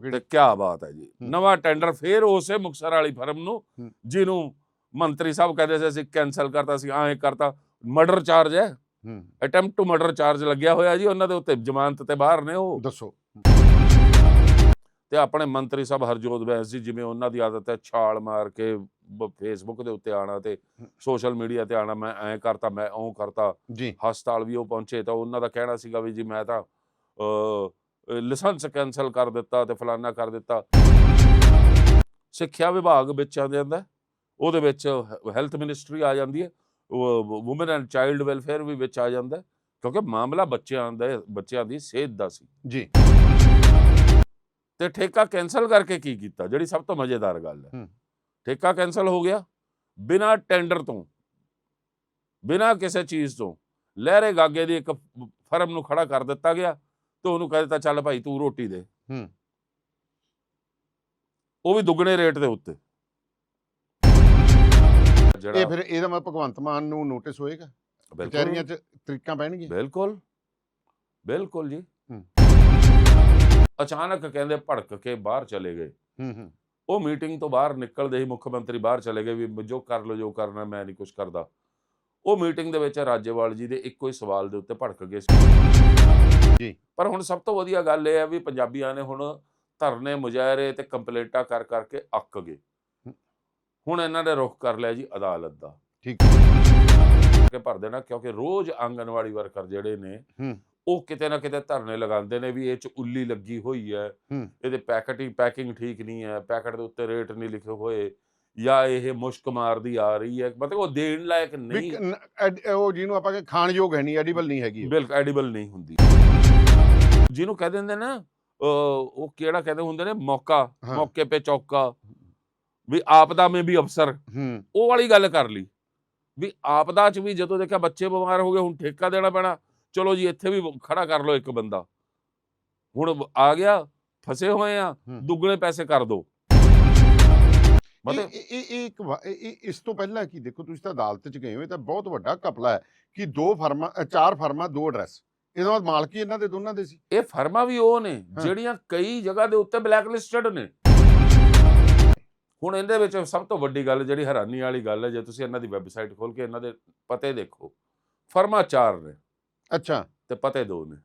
ਕਿਹੜੀ ਤੇ ਕੀ ਬਾਤ ਹੈ ਜੀ। ਨਵਾਂ ਟੈਂਡਰ ਫੇਰ ਉਸੇ ਮੁਕਸਰ ਵਾਲੀ ਫਰਮ ਨੂੰ ਹੂੰ। ਜਿਹਨੂੰ ਮੰਤਰੀ ਸਾਹਿਬ ਕਹਿੰਦੇ ਸੀ ਅਸੀਂ ਕੈਨਸਲ ਕਰਤਾ ਸੀ ਐਂ ਕਰਤਾ। ਮਰਡਰ ਚਾਰਜ ਹੈ। ਹੂੰ। ਅਟੈਂਪਟ ਟੂ ਮਰਡਰ ਚਾਰਜ ਲੱਗਿਆ ਹੋਇਆ ਜੀ ਉਹਨਾਂ ਦੇ ਉੱਤੇ ਜ਼ਮਾਨਤ ਤੇ ਬਾਹਰ ਨੇ ਉਹ। ਦੱਸੋ। ਤੇ ਆਪਣੇ ਮੰਤਰੀ ਸਾਹਿਬ ਹਰਜੋਤ ਬੈਂਸ ਜੀ ਜਿਵੇਂ ਉਹਨਾਂ ਦੀ ਆਦਤ ਹੈ ਛਾਲ ਮਾਰ ਕੇ ਫੇਸਬੁੱਕ ਦੇ ਉੱਤੇ ਆਣਾ ਤੇ ਸੋਸ਼ਲ ਮੀਡੀਆ ਤੇ ਆਣਾ ਮੈਂ ਐਂ ਕਰਤਾ ਮੈਂ ਉਹ ਕਰਤਾ। ਜੀ। ਹਸਪਤਾਲ ਵੀ ਉਹ ਪਹੁੰਚੇ ਤਾਂ ਉਹਨਾਂ ਦਾ ਕਹਿਣਾ ਸੀਗਾ ਵੀ ਜੀ ਮੈਂ ਤਾਂ ਲਾਇਸੈਂਸ ਕੈਨਸਲ ਕਰ ਦਿੱਤਾ ਤੇ ਫਲਾਨਾ ਕਰ ਦਿੱਤਾ। ਸਿੱਖਿਆ ਵਿਭਾਗ ਵਿੱਚ ਆ ਜਾਂਦਾ ਉਹਦੇ ਵਿੱਚ ਹੈਲਥ ਮਿਨਿਸਟਰੀ ਆ ਜਾਂਦੀ ਹੈ। ਔਮਨ ਐਂਡ ਚਾਈਲਡ ਵੈਲਫੇਅਰ ਵੀ ਵਿੱਚ ਆ ਜਾਂਦਾ ਕਿਉਂਕਿ ਮਾਮਲਾ ਬੱਚਿਆਂ ਦਾ ਬੱਚਿਆਂ ਦੀ ਸਿਹਤ ਦਾ ਸੀ। ਜੀ। ਤੇ ਠੇਕਾ ਕੈਨਸਲ ਕਰਕੇ ਕੀ ਕੀਤਾ? ਜਿਹੜੀ ਸਭ ਤੋਂ ਮਜ਼ੇਦਾਰ ਗੱਲ ਹੂੰ। ਠੇਕਾ ਕੈਨਸਲ ਹੋ ਗਿਆ। ਬਿਨਾ ਟੈਂਡਰ ਤੋਂ ਬਿਨਾ ਕਿਸੇ ਚੀਜ਼ ਤੋਂ ਲਹਿਰੇ ਗਾਗੇ ਦੀ ਇੱਕ ਫਰਮ ਨੂੰ ਖੜਾ ਕਰ ਦਿੱਤਾ ਗਿਆ। ਤੇ ਉਹਨੂੰ ਕਹਿ ਦਿੱਤਾ ਚੱਲ ਭਾਈ ਤੂੰ ਰੋਟੀ ਦੇ। ਹੂੰ। ਉਹ ਵੀ ਦੁੱਗਣੇ ਰੇਟ ਦੇ ਉੱਤੇ। ਇਹ ਫਿਰ ਇਹਦਾ ਮੈਂ ਭਗਵੰਤ ਮਾਨ ਨੂੰ ਨੋਟਿਸ ਹੋਏਗਾ? ਬਿਲਕੁਲ। 'ਚ ਤਰੀਕਾਂ ਪੈਣਗੀਆਂ? ਬਿਲਕੁਲ। ਬਿਲਕੁਲ ਜੀ। ਅਚਾਨਕ ਕਹਿੰਦੇ ਭੜਕ ਕੇ ਬਾਹਰ ਚਲੇ ਗਏ। ਹੂੰ ਹੂੰ। ਉਹ ਮੀਟਿੰਗ ਤੋਂ ਬਾਹਰ ਨਿਕਲਦੇ ਹੀ ਮੁੱਖ ਮੰਤਰੀ ਬਾਹਰ ਚਲੇ ਗਏ ਵੀ ਜੋ ਕਰ ਲਓ ਜੋ ਕਰਨਾ ਮੈਂ ਨਹੀਂ ਕੁਝ ਕਰਦਾ। ਉਹ ਮੀਟਿੰਗ ਦੇ ਵਿੱਚ ਰਾਜੇਵਾਲ ਜੀ ਦੇ ਇੱਕੋ ਹੀ ਸਵਾਲ ਦੇ ਉੱਤੇ ਭੜਕ ਗਏ ਸੀ। ਜੀ। ਪਰ ਹੁਣ ਸਭ ਤੋਂ ਵਧੀਆ ਗੱਲ ਇਹ ਹੈ ਵੀ ਪੰਜਾਬੀਆਂ ਨੇ ਹੁਣ ਧਰਨੇ ਮੁਜ਼ਾਹਰੇ ਤੇ ਕੰਪਲੇਂਟਾਂ ਕਰ ਕਰਕੇ ਅੱਕ ਗਏ ਹੁਣ ਇਹਨਾਂ ਨੇ ਰੁਖ ਕਰ ਲਿਆ ਜੀ ਅਦਾਲਤ ਦਾ ਠੀਕ। ਕਿ ਭਰ ਦੇਣਾ ਕਿਉਂਕਿ ਰੋਜ਼ ਆਂਗਨਵਾੜੀ ਵਰਕਰ ਜਿਹੜੇ ਨੇ। ਉਹ ਕਿਤੇ ਨਾ ਕਿਤੇ ਧਰਨੇ ਲਗਾਉਂਦੇ ਨੇ ਵੀ ਇਹ ਚ ਉੱਲੀ ਲੱਗੀ ਹੋਈ ਹੈ। ਇਹਦੇ ਪੈਕਟ ਹੀ ਪੈਕਿੰਗ ਠੀਕ ਨਹੀਂ ਹੈ ਪੈਕਟ ਦੇ ਉੱਤੇ ਰੇਟ ਨਹੀਂ ਲਿਖੇ ਹੋਏ ਜਾਂ ਇਹ ਮੁਸ਼ਕ ਮਾਰਦੀ ਆ ਰਹੀ ਹੈ ਮਤਲਬ ਉਹ ਦੇਣ ਲਾਇਕ ਨਹੀਂ ਉਹ ਜਿਹਨੂੰ ਆਪਾਂ ਖਾਣ ਯੋਗ ਹੈ ਨਹੀਂ ਐਡੀਬਲ ਨਹੀਂ ਹੈਗੀ। ਬਿਲਕੁਲ ਐਡੀਬਲ ਨਹੀਂ ਹੁੰਦੀ ਜਿਹਨੂੰ ਕਹਿ ਦਿੰਦੇ ਨਾ ਉਹ ਕਿਹੜਾ ਕਹਿੰਦੇ ਹੁੰਦੇ ਨੇ? ਮੌਕਾ। ਮੌਕੇ ਤੇ ਚੌਕਾ। ਵੀ ਆਪਦਾ ਮੇ ਵੀ ਅਫਸਰ। ਉਹ ਵਾਲੀ ਗੱਲ ਕਰ ਲਈ। ਵੀ ਆਪਦਾ ਚ ਵੀ ਜਦੋਂ ਦੇਖਿਆ ਬੱਚੇ ਬਿਮਾਰ ਹੋ ਗਏ ਹੁਣ ਠੇਕਾ ਦੇਣਾ ਪੈਣਾ। ਚਲੋ ਜੀ ਇੱਥੇ ਵੀ ਖੜਾ ਕਰ ਲਓ ਇੱਕ ਬੰਦਾ। ਹੁਣ ਆ ਗਿਆ ਫਸੇ ਹੋਏ ਆ। ਦੁੱਗਣੇ ਪੈਸੇ ਕਰ ਦੋ। ਮਤਲਬ ਇਹ ਇਹ- ਇੱਕ ਇਸ ਤੋਂ ਪਹਿਲਾਂ ਕੀ ਦੇਖੋ ਤੁਸੀਂ ਤਾਂ ਅਦਾਲਤ 'ਚ ਗਏ ਹੋ ਇਹ ਤਾਂ ਬਹੁਤ ਵੱਡਾ ਕਪਲਾ ਹੈ ਕਿ ਦੋ ਫਰਮਾਂ ਚਾਰ ਫਰਮਾਂ ਦੋ ਐਡਰੈਸ। ਇਹਦਾ ਮਾਲਕੀ ਇਹਨਾਂ ਦੇ ਦੋਨਾਂ ਦੇ ਸੀ। ਇਹ ਫਰਮਾਂ ਵੀ ਉਹ ਨੇ। ਜਿਹੜੀਆਂ ਕਈ ਜਗ੍ਹਾ ਦੇ ਉੱਤੇ ਬਲੈਕ ਲਿਸਟਡ ਨੇ। ਹੁਣ ਇਹਦੇ ਵਿੱਚ ਸਭ ਤੋਂ ਵੱਡੀ ਗੱਲ ਜਿਹੜੀ ਹੈਰਾਨੀ ਵਾਲੀ ਗੱਲ ਹੈ ਜੇ ਤੁਸੀਂ ਇਹਨਾਂ ਦੀ ਵੈਬਸਾਈਟ ਖੋਲ ਕੇ ਇਹਨਾਂ ਦੇ ਪਤੇ ਦੇਖੋ ਫਰਮਾਂ ਚਾਰ ਨੇ। ਅੱਛਾ। ਤੇ ਪਤੇ ਦੋ ਨੇ।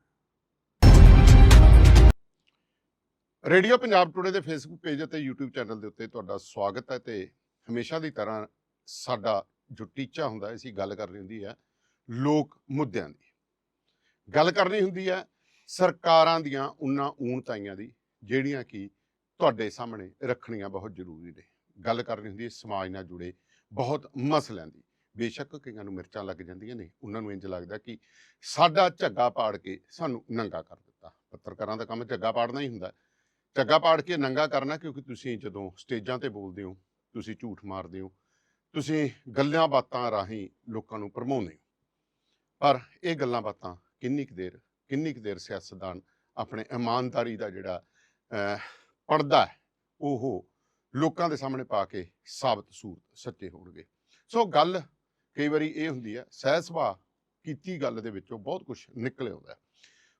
ਰੇਡੀਓ ਪੰਜਾਬ ਟੁਡੇ ਦੇ ਫੇਸਬੁੱਕ ਪੇਜ ਅਤੇ YouTube ਚੈਨਲ ਦੇ ਉੱਤੇ ਤੁਹਾਡਾ ਸਵਾਗਤ ਹੈ ਤੇ ਹਮੇਸ਼ਾ ਦੀ ਤਰ੍ਹਾਂ ਸਾਡਾ ਜੋ ਟੀਚਾ ਹੁੰਦਾ ਅਸੀਂ ਗੱਲ ਕਰਨੀ ਹੁੰਦੀ ਹੈ ਲੋਕ ਮੁੱਦਿਆਂ ਦੀ। ਗੱਲ ਕਰਨੀ ਹੁੰਦੀ ਹੈ ਸਰਕਾਰਾਂ ਦੀਆਂ ਉਹਨਾਂ ਊਣਤਾਈਆਂ ਦੀ, ਜਿਹੜੀਆਂ ਕਿ ਤੁਹਾਡੇ ਸਾਹਮਣੇ ਰੱਖਣੀਆਂ ਬਹੁਤ ਜ਼ਰੂਰੀ ਨੇ। ਗੱਲ ਕਰਨੀ ਹੁੰਦੀ ਹੈ ਸਮਾਜ ਨਾਲ ਜੁੜੇ, ਬਹੁਤ ਮਸਲਿਆਂ ਦੀ ਬੇਸ਼ੱਕ ਕਈਆਂ ਨੂੰ ਮਿਰਚਾਂ ਲੱਗ ਜਾਂਦੀਆਂ ਨੇ, ਉਹਨਾਂ ਨੂੰ ਇੰਜ ਲੱਗਦਾ ਕਿ ਸਾਡਾ ਝੱਗਾ ਪਾੜ ਕੇ ਸਾਨੂੰ ਨੰਗਾ ਕਰ ਦਿੱਤਾ। ਪੱਤਰਕਾਰਾਂ ਦਾ ਕੰਮ ਝੱਗਾ ਪਾੜਨਾ ਹੀ ਹੁੰਦਾ। ਝੱਗਾ ਪਾੜ ਕੇ ਨੰਗਾ ਕਰਨਾ, ਕਿਉਂਕਿ ਤੁਸੀਂ ਜਦੋਂ ਸਟੇਜਾਂ ਤੇ ਬੋਲਦੇ ਹੋ, ਤੁਸੀਂ ਝੂਠ ਮਾਰਦੇ ਹੋ, ਤੁਸੀਂ ਗੱਲਾਂ ਬਾਤਾਂ ਰਾਹੀਂ ਲੋਕਾਂ ਨੂੰ ਭਰਮਾਉਂਦੇ ਹੋ। ਪਰ ਇਹ ਗੱਲਾਂ ਬਾਤਾਂ ਕਿੰਨੀ ਕੁ ਦੇਰ, ਕਿੰਨੀ ਕੁ ਦੇਰ ਸਿਆਸਤਦਾਨ ਆਪਣੇ ਇਮਾਨਦਾਰੀ ਦਾ ਜਿਹੜਾ ਪਰਦਾ ਹੈ, ਉਹ ਲੋਕਾਂ ਦੇ ਸਾਹਮਣੇ ਪਾ ਕੇ ਸਾਬਤ ਸੂਰਤ ਸੱਚੇ ਹੋਣਗੇ। ਸੋ ਗੱਲ ਕਈ ਵਾਰੀ ਇਹ ਹੁੰਦੀ ਹੈ, ਸਹਿ ਸੁਭਾਅ ਕੀਤੀ ਗੱਲ ਦੇ ਵਿੱਚੋਂ ਬਹੁਤ ਕੁਝ ਨਿਕਲ ਆਉਂਦਾ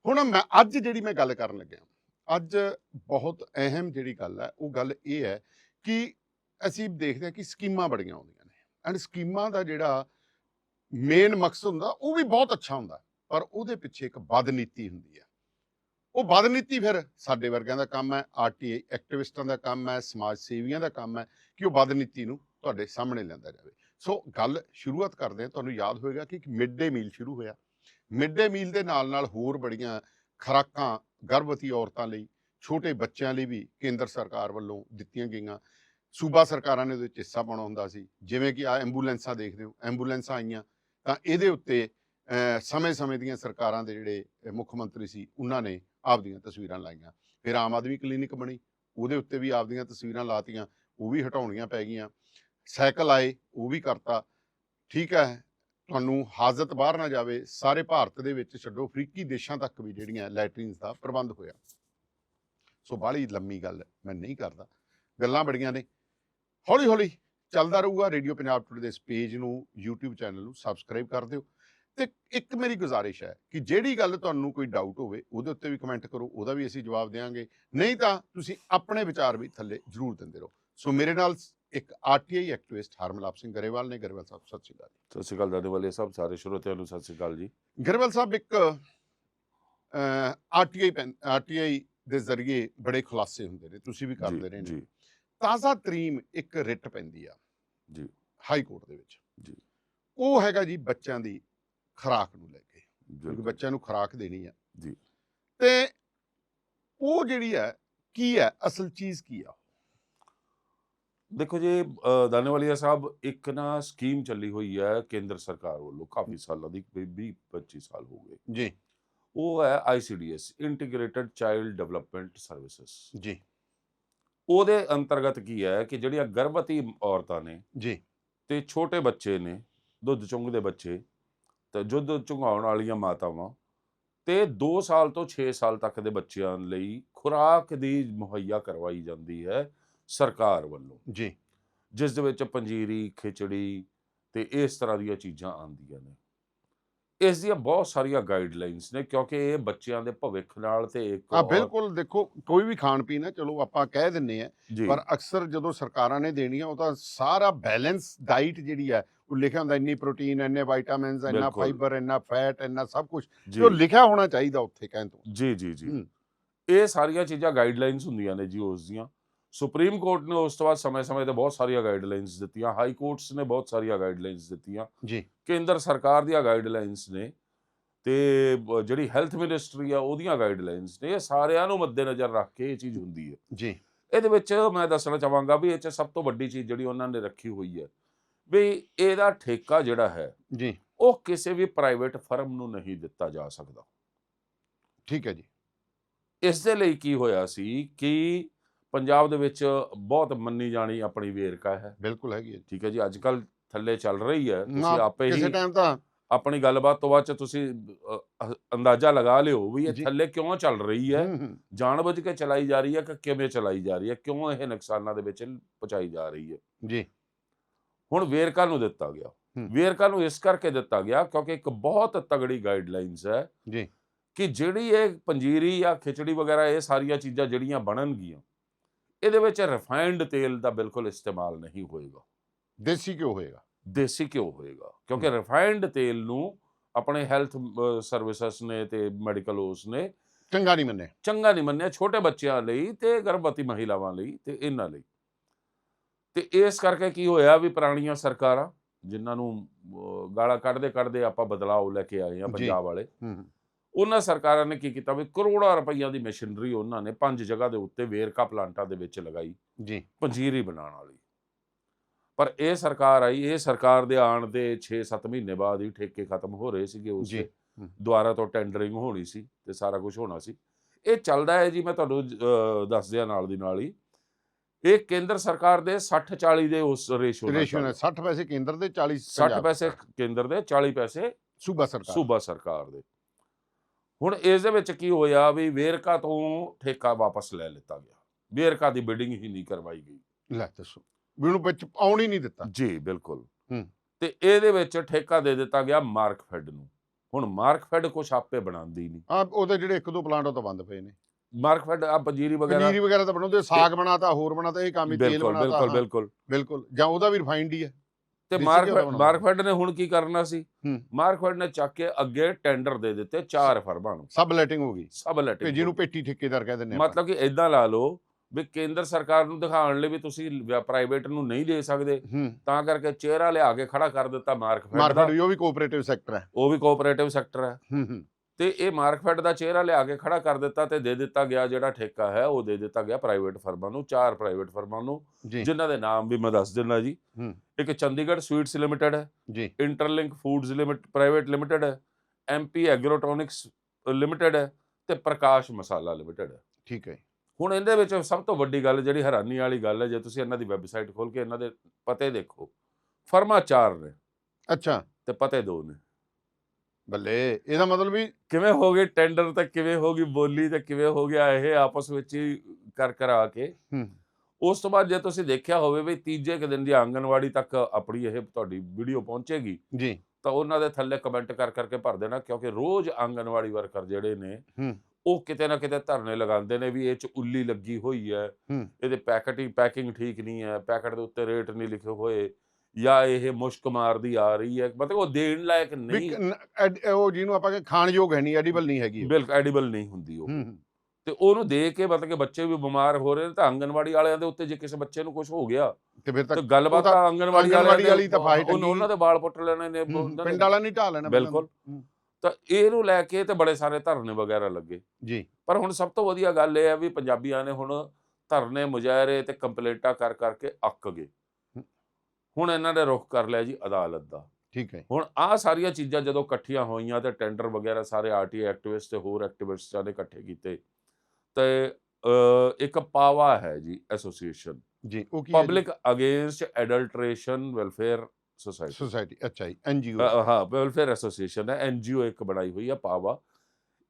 ਹੁਣ ਮੈਂ ਅੱਜ ਜਿਹੜੀ ਮੈਂ ਗੱਲ ਕਰਨ ਲੱਗਿਆ, ਅੱਜ ਬਹੁਤ ਅਹਿਮ ਜਿਹੜੀ ਗੱਲ ਹੈ, ਉਹ ਗੱਲ ਇਹ ਹੈ ਕਿ ਅਸੀਂ ਦੇਖਦੇ ਹਾਂ ਕਿ ਸਕੀਮਾਂ ਬੜੀਆਂ ਆਉਂਦੀਆਂ ਨੇ। ਐਂਡ ਸਕੀਮਾਂ ਦਾ ਜਿਹੜਾ ਮੇਨ ਮਕਸਦ ਹੁੰਦਾ, ਉਹ ਵੀ ਬਹੁਤ ਅੱਛਾ ਹੁੰਦਾ ਪਰ ਉਹਦੇ ਪਿੱਛੇ ਇੱਕ ਬਦਨੀਤੀ ਹੁੰਦੀ ਹੈ। ਉਹ ਬਦਨੀਤੀ ਫਿਰ ਸਾਡੇ ਵਰਗਿਆਂ ਦਾ ਕੰਮ ਹੈ ਆਰਟੀਆਈ ਐਕਟਿਵਿਸਟਾਂ ਦਾ ਕੰਮ ਹੈ, ਸਮਾਜ ਸੇਵੀਆਂ ਦਾ ਕੰਮ ਹੈ ਕਿ ਉਹ ਬਦਨੀਤੀ ਨੂੰ ਤੁਹਾਡੇ ਸਾਹਮਣੇ ਲਿਆਂਦਾ ਜਾਵੇ। ਸੋ ਗੱਲ ਸ਼ੁਰੂਆਤ ਕਰਦੇ ਹਾਂ, ਤੁਹਾਨੂੰ ਯਾਦ ਹੋਏਗਾ ਕਿ ਇੱਕ ਮਿਡ ਡੇ ਮੀਲ ਸ਼ੁਰੂ ਹੋਇਆ। ਮਿਡ ਡੇ ਮੀਲ ਦੇ ਨਾਲ ਨਾਲ ਹੋਰ ਬੜੀਆਂ ਖੁਰਾਕਾਂ, ਗਰਭਵਤੀ ਔਰਤਾਂ ਲਈ, ਛੋਟੇ ਬੱਚਿਆਂ ਲਈ ਵੀ ਕੇਂਦਰ ਸਰਕਾਰ ਵੱਲੋਂ ਦਿੱਤੀਆਂ ਗਈਆਂ। ਸੂਬਾ ਸਰਕਾਰਾਂ ਨੇ ਉਹਦੇ ਵਿੱਚ ਹਿੱਸਾ ਪਾਉਣਾ ਹੁੰਦਾ ਸੀ। ਜਿਵੇਂ ਕਿ ਆ ਐਂਬੂਲੈਂਸਾਂ ਦੇਖਦੇ ਹੋ, ਐਂਬੂਲੈਂਸਾਂ ਆਈਆਂ ਤਾਂ ਇਹਦੇ ਉੱਤੇ ਸਮੇਂ-ਸਮੇਂ ਦੀਆਂ ਸਰਕਾਰਾਂ ਦੇ ਜਿਹੜੇ ਮੁੱਖ ਮੰਤਰੀ ਸੀ, ਉਹਨਾਂ ਨੇ ਆਪਦੀਆਂ ਤਸਵੀਰਾਂ ਲਾਈਆਂ। ਫਿਰ ਆਮ ਆਦਮੀ ਕਲੀਨਿਕ ਬਣੀ, ਉਹਦੇ ਉੱਤੇ ਵੀ ਆਪਦੀਆਂ ਤਸਵੀਰਾਂ ਲਾਤੀਆਂ, ਉਹ ਵੀ ਹਟਾਉਣੀਆਂ ਪੈ ਗਈਆਂ। ਸਾਈਕਲ ਆਏ, ਉਹ ਵੀ ਕਰਤਾ। ਠੀਕ ਹੈ, ਤੁਹਾਨੂੰ ਹਾਜ਼ਤ ਬਾਹਰ ਨਾ ਜਾਵੇ, ਸਾਰੇ ਭਾਰਤ ਦੇ ਵਿੱਚ ਛੱਡੋ, ਅਫਰੀਕੀ ਦੇਸ਼ਾਂ ਤੱਕ ਵੀ ਜਿਹੜੀਆਂ ਲੈਟਰਿਨਸ ਦਾ ਪ੍ਰਬੰਧ ਹੋਇਆ। ਸੋ ਬਾਹਲੀ ਲੰਮੀ ਗੱਲ, ਮੈਂ ਨਹੀਂ ਕਰਦਾ। ਗੱਲਾਂ ਬੜੀਆਂ ਨੇ। ਹੌਲੀ ਹੌਲੀ ਚੱਲਦਾ ਰਹੂਗਾ ਰੇਡੀਓ ਪੰਜਾਬ ਟੁਡੇ ਦੇ ਇਸ ਪੇਜ ਨੂੰ, YouTube ਚੈਨਲ ਨੂੰ ਸਬਸਕ੍ਰਾਈਬ ਕਰ ਦਿਓ। ਤੇ ਇੱਕ ਮੇਰੀ ਗੁਜ਼ਾਰਿਸ਼ ਹੈ ਕਿ ਜਿਹੜੀ ਗੱਲ ਤੁਹਾਨੂੰ ਕੋਈ ਡਾਊਟ ਹੋਵੇ ਉਹਦੇ ਉੱਤੇ ਵੀ ਕਮੈਂਟ ਕਰੋ ਉਹਦਾ ਵੀ ਅਸੀਂ ਜਵਾਬ ਦੇਵਾਂਗੇ ਨਹੀਂ ਤਾਂ ਤੁਸੀਂ ਆਪਣੇ ਵਿਚਾਰ ਵੀ ਥੱਲੇ ਜ਼ਰੂਰ ਦਿੰਦੇ ਰਹੋ। ਸੋ ਮੇਰੇ ਨਾਲ ਇੱਕ ਆਰਟੀਆਈ ਐਕਟਿਵਿਸਟ ਹਰਮਲਾਪ ਸਿੰਘ ਗਰੇਵਾਲ ਨੇ। ਗਰੇਵਾਲ ਸਾਹਿਬ ਸਤਿ ਸ਼੍ਰੀ ਅਕਾਲ ਸਤਿ ਸ਼੍ਰੀ ਅਕਾਲ ਦਾਦੇ ਵਾਲੇ ਸਭ ਸਾਰੇ ਸਰੋਤਿਆਂ ਨੂੰ ਸਤਿ ਸ਼੍ਰੀ ਅਕਾਲ ਜੀ। ਗਰੇਵਾਲ ਸਾਹਿਬ ਇੱਕ ਆਰਟੀਆਈ ਆਰਟੀਆਈ ਦੇ ਜ਼ਰੀਏ ਬੜੇ ਖੁਲਾਸੇ ਹੁੰਦੇ ਨੇ ਤੁਸੀਂ ਵੀ ਕਰਦੇ ਰਹੇ ਨੇ। ਜੀ। ਤਾਜ਼ਾ ਤਰੀਮ ਇੱਕ ਰਿਟ ਪੈਂਦੀ ਆ ਜੀ। ਹਾਈ ਕੋਰਟ ਦੇ ਵਿੱਚ। ਜੀ। ਉਹ ਹੈਗਾ ਜੀ ਬੱਚਿਆਂ ਦੀ ਖੁਰਾਕ ਨੂੰ ਲੈ ਕੇ ਕਿਉਂਕਿ। ਬੱਚਿਆਂ ਨੂੰ ਖੁਰਾਕ ਦੇਣੀ ਆ। ਜੀ। ਤੇ ਉਹ ਜਿਹੜੀ ਹੈ ਕੀ ਹੈ ਅਸਲ ਚੀਜ਼ ਕੀ ਆ? ਦੇਖੋ ਜੀ ਦਾਨੇਵਾਲੀਆ ਸਾਹਿਬ ਇੱਕ ਨਾ ਸਕੀਮ ਚੱਲੀ ਹੋਈ ਹੈ ਕੇਂਦਰ ਸਰਕਾਰ ਵੱਲੋਂ ਕਾਫੀ ਸਾਲਾਂ ਦੀ 20 25 ਸਾਲ ਹੋ ਗਏ। ਜੀ। ਉਹ ਹੈ ICDS integrated child development services ਜੀ। ਉਹਦੇ ਅੰਤਰਗਤ ਕੀ ਹੈ ਕਿ ਜਿਹੜੀਆਂ ਗਰਭਵਤੀ ਔਰਤਾਂ ਨੇ ਜੀ। ਤੇ ਛੋਟੇ ਬੱਚੇ ਨੇ ਦੁੱਧ ਚੁੰਘਦੇ ਬੱਚੇ ਤੇ ਦੁੱਧ ਚੁੰਘਾਉਣ ਵਾਲੀਆਂ ਮਾਤਾਵਾਂ ਤੇ 2 ਸਾਲ ਤੋਂ 6 ਸਾਲ ਤੱਕ ਦੇ ਬੱਚਿਆਂ ਲਈ ਖੁਰਾਕ ਦੀ ਮੁਹੱਈਆ ਕਰਵਾਈ ਜਾਂਦੀ ਹੈ ਸਰਕਾਰ ਵੱਲੋਂ। ਜੀ। ਜਿਸ ਦੇ ਵਿੱਚ ਪੰਜੀਰੀ ਖਿਚੜੀ ਤੇ ਇਸ ਤਰ੍ਹਾਂ ਦੀਆਂ ਚੀਜ਼ਾਂ ਆਉਂਦੀਆਂ ਨੇ। ਇਸ ਦੀਆਂ ਬਹੁਤ ਸਾਰੀਆਂ ਗਾਈਡਲਾਈਨਸ ਨੇ ਕਿਉਂਕਿ ਇਹ ਬੱਚਿਆਂ ਦੇ ਭਵਿੱਖ ਨਾਲ ਤੇ ਇੱਕ ਆ ਬਿਲਕੁਲ ਦੇਖੋ ਕੋਈ ਵੀ ਖਾਣ ਪੀਣ ਹੈ ਚਲੋ ਆਪਾਂ ਕਹਿ ਦਿੰਨੇ ਆ ਪਰ ਅਕਸਰ ਜਦੋਂ ਸਰਕਾਰਾਂ ਨੇ ਦੇਣੀ ਆ ਉਹ ਤਾਂ ਸਾਰਾ ਬੈਲੈਂਸ ਡਾਈਟ ਜਿਹੜੀ ਹੈ ਉਹ ਲਿਖਿਆ ਹੁੰਦਾ ਇੰਨੀ ਪ੍ਰੋਟੀਨ ਇੰਨੇ ਵਿਟਾਮਿਨਸ ਇੰਨਾ। ਫਾਈਬਰ ਇੰਨਾ ਫੈਟ ਇੰਨਾ ਸਭ ਕੁਝ ਜੀ। ਲਿਖਿਆ ਹੋਣਾ ਚਾਹੀਦਾ ਉੱਥੇ ਕਹਿਣ ਤੋਂ। ਜੀ ਜੀ ਜੀ। ਇਹ ਸਾਰੀਆਂ ਚੀਜ਼ਾਂ ਗਾਈਡਲਾਈਨਸ ਹੁੰਦੀਆਂ ਨੇ ਜੀ ਉਸ ਦੀਆਂ। ਸੁਪਰੀਮ ਕੋਰਟ ਨੇ ਉਸ ਤੋਂ ਬਾਅਦ ਸਮੇਂ-ਸਮੇਂ ਤੇ ਬਹੁਤ ਸਾਰੀਆਂ ਗਾਈਡਲਾਈਨਸ ਦਿੱਤੀਆਂ। ਹਾਈ ਕੋਰਟਸ ਨੇ ਬਹੁਤ ਸਾਰੀਆਂ ਗਾਈਡਲਾਈਨਸ ਦਿੱਤੀਆਂ। ਜੀ। ਕੇਂਦਰ ਸਰਕਾਰ ਦੀਆਂ ਗਾਈਡਲਾਈਨਸ ਨੇ ਤੇ ਜਿਹੜੀ ਹੈਲਥ ਮਿਨਿਸਟਰੀ ਆ ਉਹਦੀਆਂ ਗਾਈਡਲਾਈਨਸ ਨੇ। ਇਹ ਸਾਰਿਆਂ ਨੂੰ ਮੱਦੇਨਜ਼ਰ ਰੱਖ ਕੇ ਇਹ ਚੀਜ਼ ਹੁੰਦੀ ਹੈ। ਜੀ। ਇਹਦੇ ਵਿੱਚ ਮੈਂ ਦੱਸਣਾ ਚਾਹਾਂਗਾ ਵੀ ਇਹ ਚ ਸਭ ਤੋਂ ਵੱਡੀ ਚੀਜ਼ ਜਿਹੜੀ ਉਹਨਾਂ ਨੇ ਰੱਖੀ ਹੋਈ ਹੈ ਵੀ ਇਹਦਾ ਠੇਕਾ ਜਿਹੜਾ ਹੈ ਜੀ। ਉਹ ਕਿਸੇ ਵੀ ਪ੍ਰਾਈਵੇਟ ਫਰਮ ਨੂੰ ਨਹੀਂ ਦਿੱਤਾ ਜਾ ਸਕਦਾ। ਠੀਕ ਹੈ ਜੀ। ਇਸ ਦੇ ਲਈ ਕੀ ਹੋਇਆ ਸੀ ਕਿ ਪੰਜਾਬ ਦੇ ਵਿੱਚ ਬਹੁਤ ਮੰਨੀ ਜਾਣੀ ਆਪਣੀ ਵੇਰਕਾ ਹੈ। ਬਿਲਕੁਲ ਹੈਗੀ ਹੈ। ਠੀਕ ਹੈ ਜੀ ਅੱਜ ਕੱਲ ਥੱਲੇ ਚੱਲ ਰਹੀ ਹੈ। ਤੁਸੀਂ ਆਪੇ ਕਿਸੇ ਹੀ ਟਾਈਮ ਤਾਂ ਆਪਣੀ ਗੱਲਬਾਤ ਤੋਂ ਬਾਅਦ ਚ ਤੁਸੀਂ ਅ, ਅੰਦਾਜ਼ਾ ਲਗਾ ਲਿਓ ਵੀ ਇਹ। ਥੱਲੇ ਕਿਉਂ ਚੱਲ ਰਹੀ ਹੈ? ਹੂੰ, ਹੂੰ, ਜਾਣਬੁੱਝ ਕੇ ਚਲਾਈ ਜਾ ਰਹੀ ਹੈ ਕਿ ਕਿਵੇਂ ਚਲਾਈ ਜਾ ਰਹੀ ਹੈ? ਕਿਉਂ ਇਹ ਨੁਕਸਾਨਾਂ ਦੇ ਵਿੱਚ ਪਹੁੰਚਾਈ ਜਾ ਰਹੀ ਹੈ? ਜੀ। ਹੁਣ ਵੇਰਕਾ ਨੂੰ ਦਿੱਤਾ ਗਿਆ। ਹੂੰ। ਵੇਰਕਾ ਨੂੰ ਇਸ ਕਰਕੇ ਦਿੱਤਾ ਗਿਆ ਕਿਉਂਕਿ ਇੱਕ ਬਹੁਤ ਤਗੜੀ ਗਾਈਡਲਾਈਨਸ ਹੈ ਜੀ। ਕਿ ਜਿਹੜੀ ਇਹ ਪੰਜੀਰੀ ਜਾਂ ਖਿਚੜੀ ਵਗੈਰਾ ਇਹ ਸਾਰੀਆਂ ਚੀਜ਼ਾਂ ਜਿਹੜੀਆਂ ਬਣਨਗੀਆਂ ਇਹਦੇ ਵਿੱਚ ਰਿਫਾਈਨਡ ਤੇਲ ਦਾ ਬਿਲਕੁਲ ਇਸਤੇਮਾਲ ਨਹੀਂ ਹੋਏਗਾ। ਦੇਸੀ ਕਿਉਂ ਹੋਏਗਾ। ਦੇਸੀ ਘਿਓ ਹੋਏਗਾ ਕਿਉਂਕਿ ਰਿਫਾਈਨਡ ਤੇਲ ਨੂੰ ਆਪਣੇ ਹੈਲਥ ਸਰਵਿਸਿਜ਼ ਨੇ ਤੇ ਮੈਡੀਕਲ ਉਸ ਨੇ ਚੰਗਾ ਨਹੀਂ ਮੰਨੇ ਚੰਗਾ ਨਹੀਂ ਮੰਨਿਆ ਛੋਟੇ ਬੱਚਿਆਂ ਲਈ ਤੇ ਗਰਭਵਤੀ ਮਹਿਲਾਵਾਂ ਲਈ ਤੇ ਇਹਨਾਂ ਲਈ। ਤੇ ਇਸ ਕਰਕੇ ਕੀ ਹੋਇਆ ਵੀ ਪੁਰਾਣੀਆਂ ਸਰਕਾਰਾਂ ਜਿਨ੍ਹਾਂ ਨੂੰ ਗਾਲਾਂ ਕੱਢਦੇ ਕੱਢਦੇ ਆਪਾਂ ਬਦਲਾਅ ਲੈ ਕੇ ਆਏ ਆ। ਪੰਜਾਬ ਵਾਲੇ ਹੂੰ, ਉਹਨਾਂ ਸਰਕਾਰਾਂ ਨੇ ਕੀ ਕੀਤਾ ਵੀ ਕਰੋੜਾਂ ਰੁਪਈਆ ਦੀ ਮਸ਼ੀਨਰੀ ਉਹਨਾਂ ਨੇ ਪੰਜ ਜਗ੍ਹਾ ਦੇ ਉੱਤੇ ਵੇਰਕਾ ਪਲਾਂਟਾਂ ਦੇ ਵਿੱਚ ਲਗਾਈ ਜੀ। ਪੰਜੀਰੀ ਬਣਾਉਣ ਵਾਲੀ। ਪਰ ਇਹ ਸਰਕਾਰ ਆਈ ਇਹ ਸਰਕਾਰ ਦੇ ਆਉਣ ਦੇ 6-7 ਮਹੀਨੇ ਬਾਅਦ ਹੀ ਠੇਕੇ ਖਤਮ ਹੋ ਰਹੇ ਸੀਗੇ ਉਸ। ਦੇ। ਦੁਆਰਾ ਤੋਂ ਟੈਂਡਰਿੰਗ ਹੋਣੀ ਸੀ ਤੇ ਸਾਰਾ ਕੁਝ ਹੋਣਾ ਸੀ। ਇਹ ਚੱਲਦਾ ਹੈ ਜੀ ਮੈਂ ਤੁਹਾਨੂੰ ਦੱਸ ਦਿਆਂ ਨਾਲ ਦੀ ਨਾਲ ਹੀ। ਇਹ ਕੇਂਦਰ ਸਰਕਾਰ ਦੇ 60-40 ਦੇ ਉਸ ਰੇਸ਼ੋ ਰੇਸ਼ੋ ਨੇ 60 ਪੈਸੇ ਕੇਂਦਰ ਦੇ 40 60 ਪੰਜਾਬ ਪੈਸੇ ਕੇਂਦਰ ਦੇ 40 ਪੈਸੇ ਸੂਬਾ ਸਰਕਾਰ। ਸੂਬਾ ਸਰਕਾਰ ਦੇ। ਹੁਣ ਇਸ ਦੇ ਵਿੱਚ ਕੀ ਹੋਇਆ ਵੀ ਵੇਰਕਾ ਤੋਂ ਠੇਕਾ ਵਾਪਸ ਲੈ ਲਿੱਤਾ ਗਿਆ। ਵੇਰਕਾ ਦੀ ਬਿਡਿੰਗ ਹੀ ਨਹੀਂ ਕਰਵਾਈ ਗਈ। ਲੈ ਦੱਸੋ। ਉਹਨੂੰ ਵਿੱਚ ਆਉਣ ਹੀ ਨਹੀਂ ਦਿੱਤਾ। ਜੀ ਬਿਲਕੁਲ। ਹੂੰ। ਤੇ ਇਹਦੇ ਵਿੱਚ ਠੇਕਾ ਦੇ ਦਿੱਤਾ ਗਿਆ ਮਾਰਕਫੈਡ ਨੂੰ। ਹੁਣ ਮਾਰਕਫੈਡ ਕੁਛ ਆਪੇ ਬਣਾਉਂਦੀ ਨਹੀਂ। ਆ ਉਹਦੇ ਜਿਹੜੇ ਇੱਕ ਦੋ ਪਲਾਂਟ ਉਹ ਤਾਂ ਬੰਦ ਪਏ ਨੇ। ਮਾਰਕਫੈਡ ਆ ਪੰਜੀਰੀ ਵਗੈਰਾ ਪਨੀਰੀ ਵਗੈਰਾ ਤਾਂ ਬਣਾਉਂਦੇ ਸਾਗ ਬਣਾਤਾ ਹੋਰ ਬਣਾਤਾ ਇਹ ਕੰਮ ਹੀ ਤੇਲ ਬਣਾਤਾ ਬਿਲਕੁਲ ਬਿਲਕੁਲ। ਬਿਲਕੁਲ। ਜਾਂ ਉਹਦਾ ਵੀ ਰਿਫਾਈਨਡ ਹੀ ਹੈ। ਤੇ ਮਾਰਕਫੈਡ ਬਣਾਉਣਾ। ਮਾਰਕਫੈਡ ਨੇ ਹੁਣ ਕੀ ਕਰਨਾ ਸੀ? ਹੂੰ। ਮਾਰਕਫੈਡ ਨੇ ਚੱਕ ਕੇ ਅੱਗੇ ਟੈਂਡਰ ਦੇ ਦਿੱਤੇ ਚਾਰ ਫਰਮਾਂ ਨੂੰ। ਸਬ ਲੈਟਿੰਗ ਹੋ ਗਈ। ਸਬ ਲੈਟਿੰਗ ਜਿਹਨੂੰ ਪੇਟੀ ਠੇਕੇਦਾਰ ਕਹਿ ਦਿੰਦੇ ਆਪਾਂ। ਮਤਲਬ ਕਿ ਇਦਾਂ ਲਾ ਲਓ ਵੀ ਕੇਂਦਰ ਸਰਕਾਰ ਨੂੰ ਦਿਖਾਉਣ ਲਈ ਵੀ ਤੁਸੀਂ ਪ੍ਰਾਈਵੇਟ ਨੂੰ ਨਹੀਂ ਦੇ ਸਕਦੇ। ਤਾਂ ਕਰਕੇ ਚਿਹਰਾ ਲਿਆ ਕੇ ਖੜਾ ਕਰ ਦਿੱਤਾ ਮਾਰਕਫੈਡ ਮਾਰਕੀਟ ਦਾ ਵੀ ਉਹ ਵੀ ਕੋਆਪਰੇਟਿਵ ਸੈਕਟਰ ਹੈ। ਉਹ ਵੀ ਕੋਆਪਰੇਟਿਵ ਸੈਕਟਰ ਹੈ। ਹੂੰ ਹੂੰ। ਤੇ ਇਹ ਮਾਰਕਫੈਡ ਦਾ ਚਿਹਰਾ ਲਿਆ ਕੇ ਖੜਾ ਕਰ ਦਿੱਤਾ ਤੇ ਦੇ ਦਿੱਤਾ ਗਿਆ ਜਿਹੜਾ ਠੇਕਾ ਹੈ ਉਹ ਦੇ ਦਿੱਤਾ ਗਿਆ ਪ੍ਰਾਈਵੇਟ ਫਰਮਾਂ ਨੂੰ ਚਾਰ ਪ੍ਰਾਈਵੇਟ ਫਰਮਾਂ ਨੂੰ ਜਿਨ੍ਹਾਂ ਦੇ ਨਾਮ ਵੀ ਮੈਂ ਦੱਸ ਦਿੰਦਾ ਜੀ। ਇੱਕ ਚੰਡੀਗੜ੍ਹ ਸਵੀਟਸ ਲਿਮਟਿਡ ਹੈ ਜੀ। Interlink foods limit private limited ਹੈ ਐਮਪੀ ਐਗਰੋਟ੍ਰੋਨਿਕਸ ਲਿਮਟਿਡ ਹੈ ਤੇ ਪ੍ਰਕਾਸ਼ ਮਸਾਲਾ ਲਿਮਟਿਡ ਹੈ। ਠੀਕ ਹੈ ਹੁਣ ਇਹਦੇ ਵਿੱਚ ਸਭ ਤੋਂ ਵੱਡੀ ਗੱਲ ਜਿਹੜੀ ਹੈਰਾਨੀ ਵਾਲੀ ਗੱਲ ਹੈ ਜੇ ਤੁਸੀਂ ਇਹਨਾਂ ਦੀ ਵੈਬਸਾਈਟ ਖੋਲ ਕੇ ਇਹਨਾਂ ਦੇ ਪਤੇ ਦੇਖੋ ਫਰਮਾ ਚਾਰ ਨੇ। ਅੱਛਾ। ਤੇ ਪਤੇ ਦੋ ਨੇ। ਬੱਲੇ ਇਹਦਾ ਮਤਲਬ ਵੀ ਕਿਵੇਂ ਹੋ ਗਏ ਟੈਂਡਰ ਤੇ ਕਿਵੇਂ ਹੋ ਗਈ ਬੋਲੀ ਤੇ ਕਿਵੇਂ ਹੋ ਗਿਆ ਇਹ ਆਪਸ ਵਿੱਚ ਹੀ ਕਰ ਕਰਾ ਕੇ ਹੂੰ ਉਸ ਤੋਂ ਬਾਅਦ ਜੇ ਤੁਸੀਂ ਦੇਖਿਆ ਹੋਵੇ ਵੀ ਤੀਜੇ ਕੁ ਦਿਨ ਦੀ ਆਂਗਨਵਾੜੀ ਤੱਕ ਆਪਣੀ ਇਹ ਤੁਹਾਡੀ ਵੀਡੀਓ ਪਹੁੰਚੇਗੀ ਜੀ ਤਾਂ ਉਹਨਾਂ ਦੇ ਥੱਲੇ ਕਮੈਂਟ ਕਰ ਕਰਕੇ ਭਰ ਦੇਣਾ ਕਿਉਂਕਿ ਰੋਜ਼ ਆਂਗਨਵਾੜੀ ਵਰਕਰ ਜਿਹੜੇ ਨੇ ਹੂੰ। ਉਹ ਕਿਤੇ ਨਾ ਕਿਤੇ ਧਰਨੇ ਲਗਾਉਂਦੇ ਨੇ ਵੀ ਇਹ ਚ ਉੱਲੀ ਲੱਗੀ ਹੋਈ ਹੈ ਹੂੰ। ਇਹਦੇ ਪੈਕਟ ਹੀ ਪੈਕਿੰਗ ਠੀਕ ਨਹੀਂ ਹੈ ਪੈਕਟ ਦੇ ਉੱਤੇ ਰੇਟ ਨਹੀਂ ਲਿਖੇ ਹੋਏ ਜਾਂ ਇਹ ਮੁਸ਼ਕ ਮਾਰਦੀ ਆ ਰਹੀ ਹੈ ਮਤਲਬ ਉਹ ਦੇਣ ਲਾਇਕ ਨਹੀਂ ਉਹ ਜਿਹਨੂੰ ਆਪਾਂ ਕਿ ਖਾਣ ਯੋਗ ਹੈ ਨਹੀਂ ਐਡੀਬਲ ਨਹੀਂ ਹੈਗੀ। ਬਿਲਕੁਲ ਐਡੀਬਲ ਨਹੀਂ ਹੁੰਦੀ ਉਹ। ਤੇ ਉਹਨੂੰ ਦੇ ਕੇ ਮਤਲਬ ਕਿ ਬੱਚੇ ਵੀ ਬਿਮਾਰ ਹੋ ਰਹੇ ਨੇ ਤਾਂ ਆਂਗਨਵਾੜੀ ਵਾਲਿਆਂ ਦੇ ਉੱਤੇ ਜੇ ਕਿਸੇ ਬੱਚੇ ਨੂੰ ਕੁਝ ਹੋ ਗਿਆ ਤੇ ਫਿਰ ਤੇ ਗੱਲਬਾਤ ਆਂਗਨਵਾੜੀ ਵਾਲੀ ਤਾਂ ਫਾਹੇ ਉਹਨਾਂ- ਦੇ ਵਾਲ ਪੁੱਟ ਲੈਣੇ ਨੇ ਪਿੰਡ ਵਾਲਾ ਨਹੀਂ ਢਾ ਲੈਣਾ। ਬਿਲਕੁਲ। ਤਾਂ ਇਹਨੂੰ ਲੈ ਕੇ ਤੇ ਬੜੇ ਸਾਰੇ ਧਰਨੇ ਵਗੈਰਾ ਲੱਗੇ। ਜੀ। ਪਰ ਹੁਣ ਸਭ ਤੋਂ ਵਧੀਆ ਗੱਲ ਇਹ ਹੈ ਵੀ ਪੰਜਾਬੀਆਂ ਨੇ ਹੁਣ ਧਰਨੇ ਮੁਜ਼ਾਹਰੇ ਤੇ ਕੰਪਲੇਂਟਾਂ ਕਰ ਕਰਕੇ ਅੱਕ ਗਏ। ਹੁਣ ਇਹਨਾਂ ਨੇ ਰੁਖ ਕਰ ਲਿਆ ਜੀ ਅਦਾਲਤ ਦਾ। ਠੀਕ ਹੈ ਹੁਣ ਆਹ ਸਾਰੀਆਂ ਚੀਜ਼ਾਂ ਜਦੋਂ ਇਕੱਠੀਆਂ ਹੋਈਆਂ ਤੇ ਟੈਂਡਰ ਵਗੈਰਾ ਸਾਰੇ ਆਰਟੀ ਐਕਟਿਵਿਸਟ ਤੇ ਹੋਰ ਐਕਟਿਵਿਸਟਾਂ ਨੇ ਇਕੱਠੇ ਕੀਤੇ ਤੇ ਇੱਕ ਪਾਵਾ ਹੈ ਜੀ ਐਸੋਸੀਏਸ਼ਨ ਜੀ ਉਹ ਕੀ public against adulteration welfare society society ਅੱਛਾ ਜੀ ਐਨਜੀਓ ਹਾਂ ਵੈਲਫੇਅਰ ਐਸੋਸੀਏਸ਼ਨ ਹੈ ਐਨਜੀਓ ਇੱਕ ਬਣਾਈ ਹੋਈ ਹੈ ਪਾਵਾ।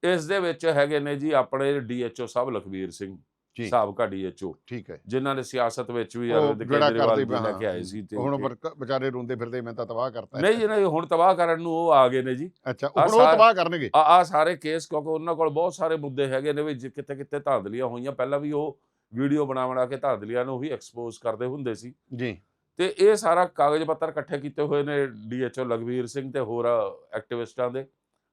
ਇਸ ਦੇ ਵਿੱਚ ਹੈਗੇ ਨੇ ਜੀ ਆਪਣੇ ਡੀਐਚਓ ਸਾਹਿਬ ਲਖਵੀਰ ਸਿੰਘ। ਜੀ। ਸਾਬਕਾ ਡੀਐਚਓ ਠੀਕ ਹੈ। ਜਿਨ੍ਹਾਂ ਨੇ ਸਿਆਸਤ ਵਿੱਚ ਵੀ ਅਰਵਿੰਦ ਕੇਜਰੀਵਾਲ ਜੀ ਲੈ ਕੇ ਆਏ ਸੀ ਤੇ ਹੁਣ ਵਿਚਾਰੇ ਰੋਂਦੇ ਫਿਰਦੇ ਮੈਂ ਤਾਂ ਤਬਾਹ ਕਰਤਾ ਨਹੀਂ ਜੀ ਨਹੀਂ ਹੁਣ ਤਬਾਹ ਕਰਨ ਨੂੰ ਉਹ ਆ ਗਏ ਨੇ ਜੀ। ਅੱਛਾ ਹੁਣ ਉਹ ਤਬਾਹ ਕਰਨਗੇ? ਆ ਆ ਸਾਰੇ ਕੇਸ ਕਿਉਂਕਿ ਉਹਨਾਂ ਕੋਲ ਬਹੁਤ ਸਾਰੇ ਮੁੱਦੇ ਹੈਗੇ ਨੇ ਵੀ ਕਿਤੇ ਕਿਤੇ ਧਾਂਦਲੀਆਂ ਹੋਈਆਂ ਪਹਿਲਾਂ ਵੀ ਉਹ ਵੀਡੀਓ ਬਣਾ ਬਣਾ ਕੇ ਧਾਂਦਲੀਆਂ ਨੂੰ ਹੀ ਐਕਸਪੋਜ਼ ਕਰਦੇ ਹੁੰਦੇ ਸੀ। ਜੀ। ਤੇ ਇਹ ਸਾਰਾ ਕਾਗਜ਼ ਪੱਤਰ ਇਕੱਠੇ ਕੀਤੇ ਹੋਏ ਨੇ ਡੀਐਚਓ ਲਖਵੀਰ ਸਿੰਘ ਤੇ ਹੋਰ ਐਕਟਿਵਿਸਟਾਂ ਦੇ।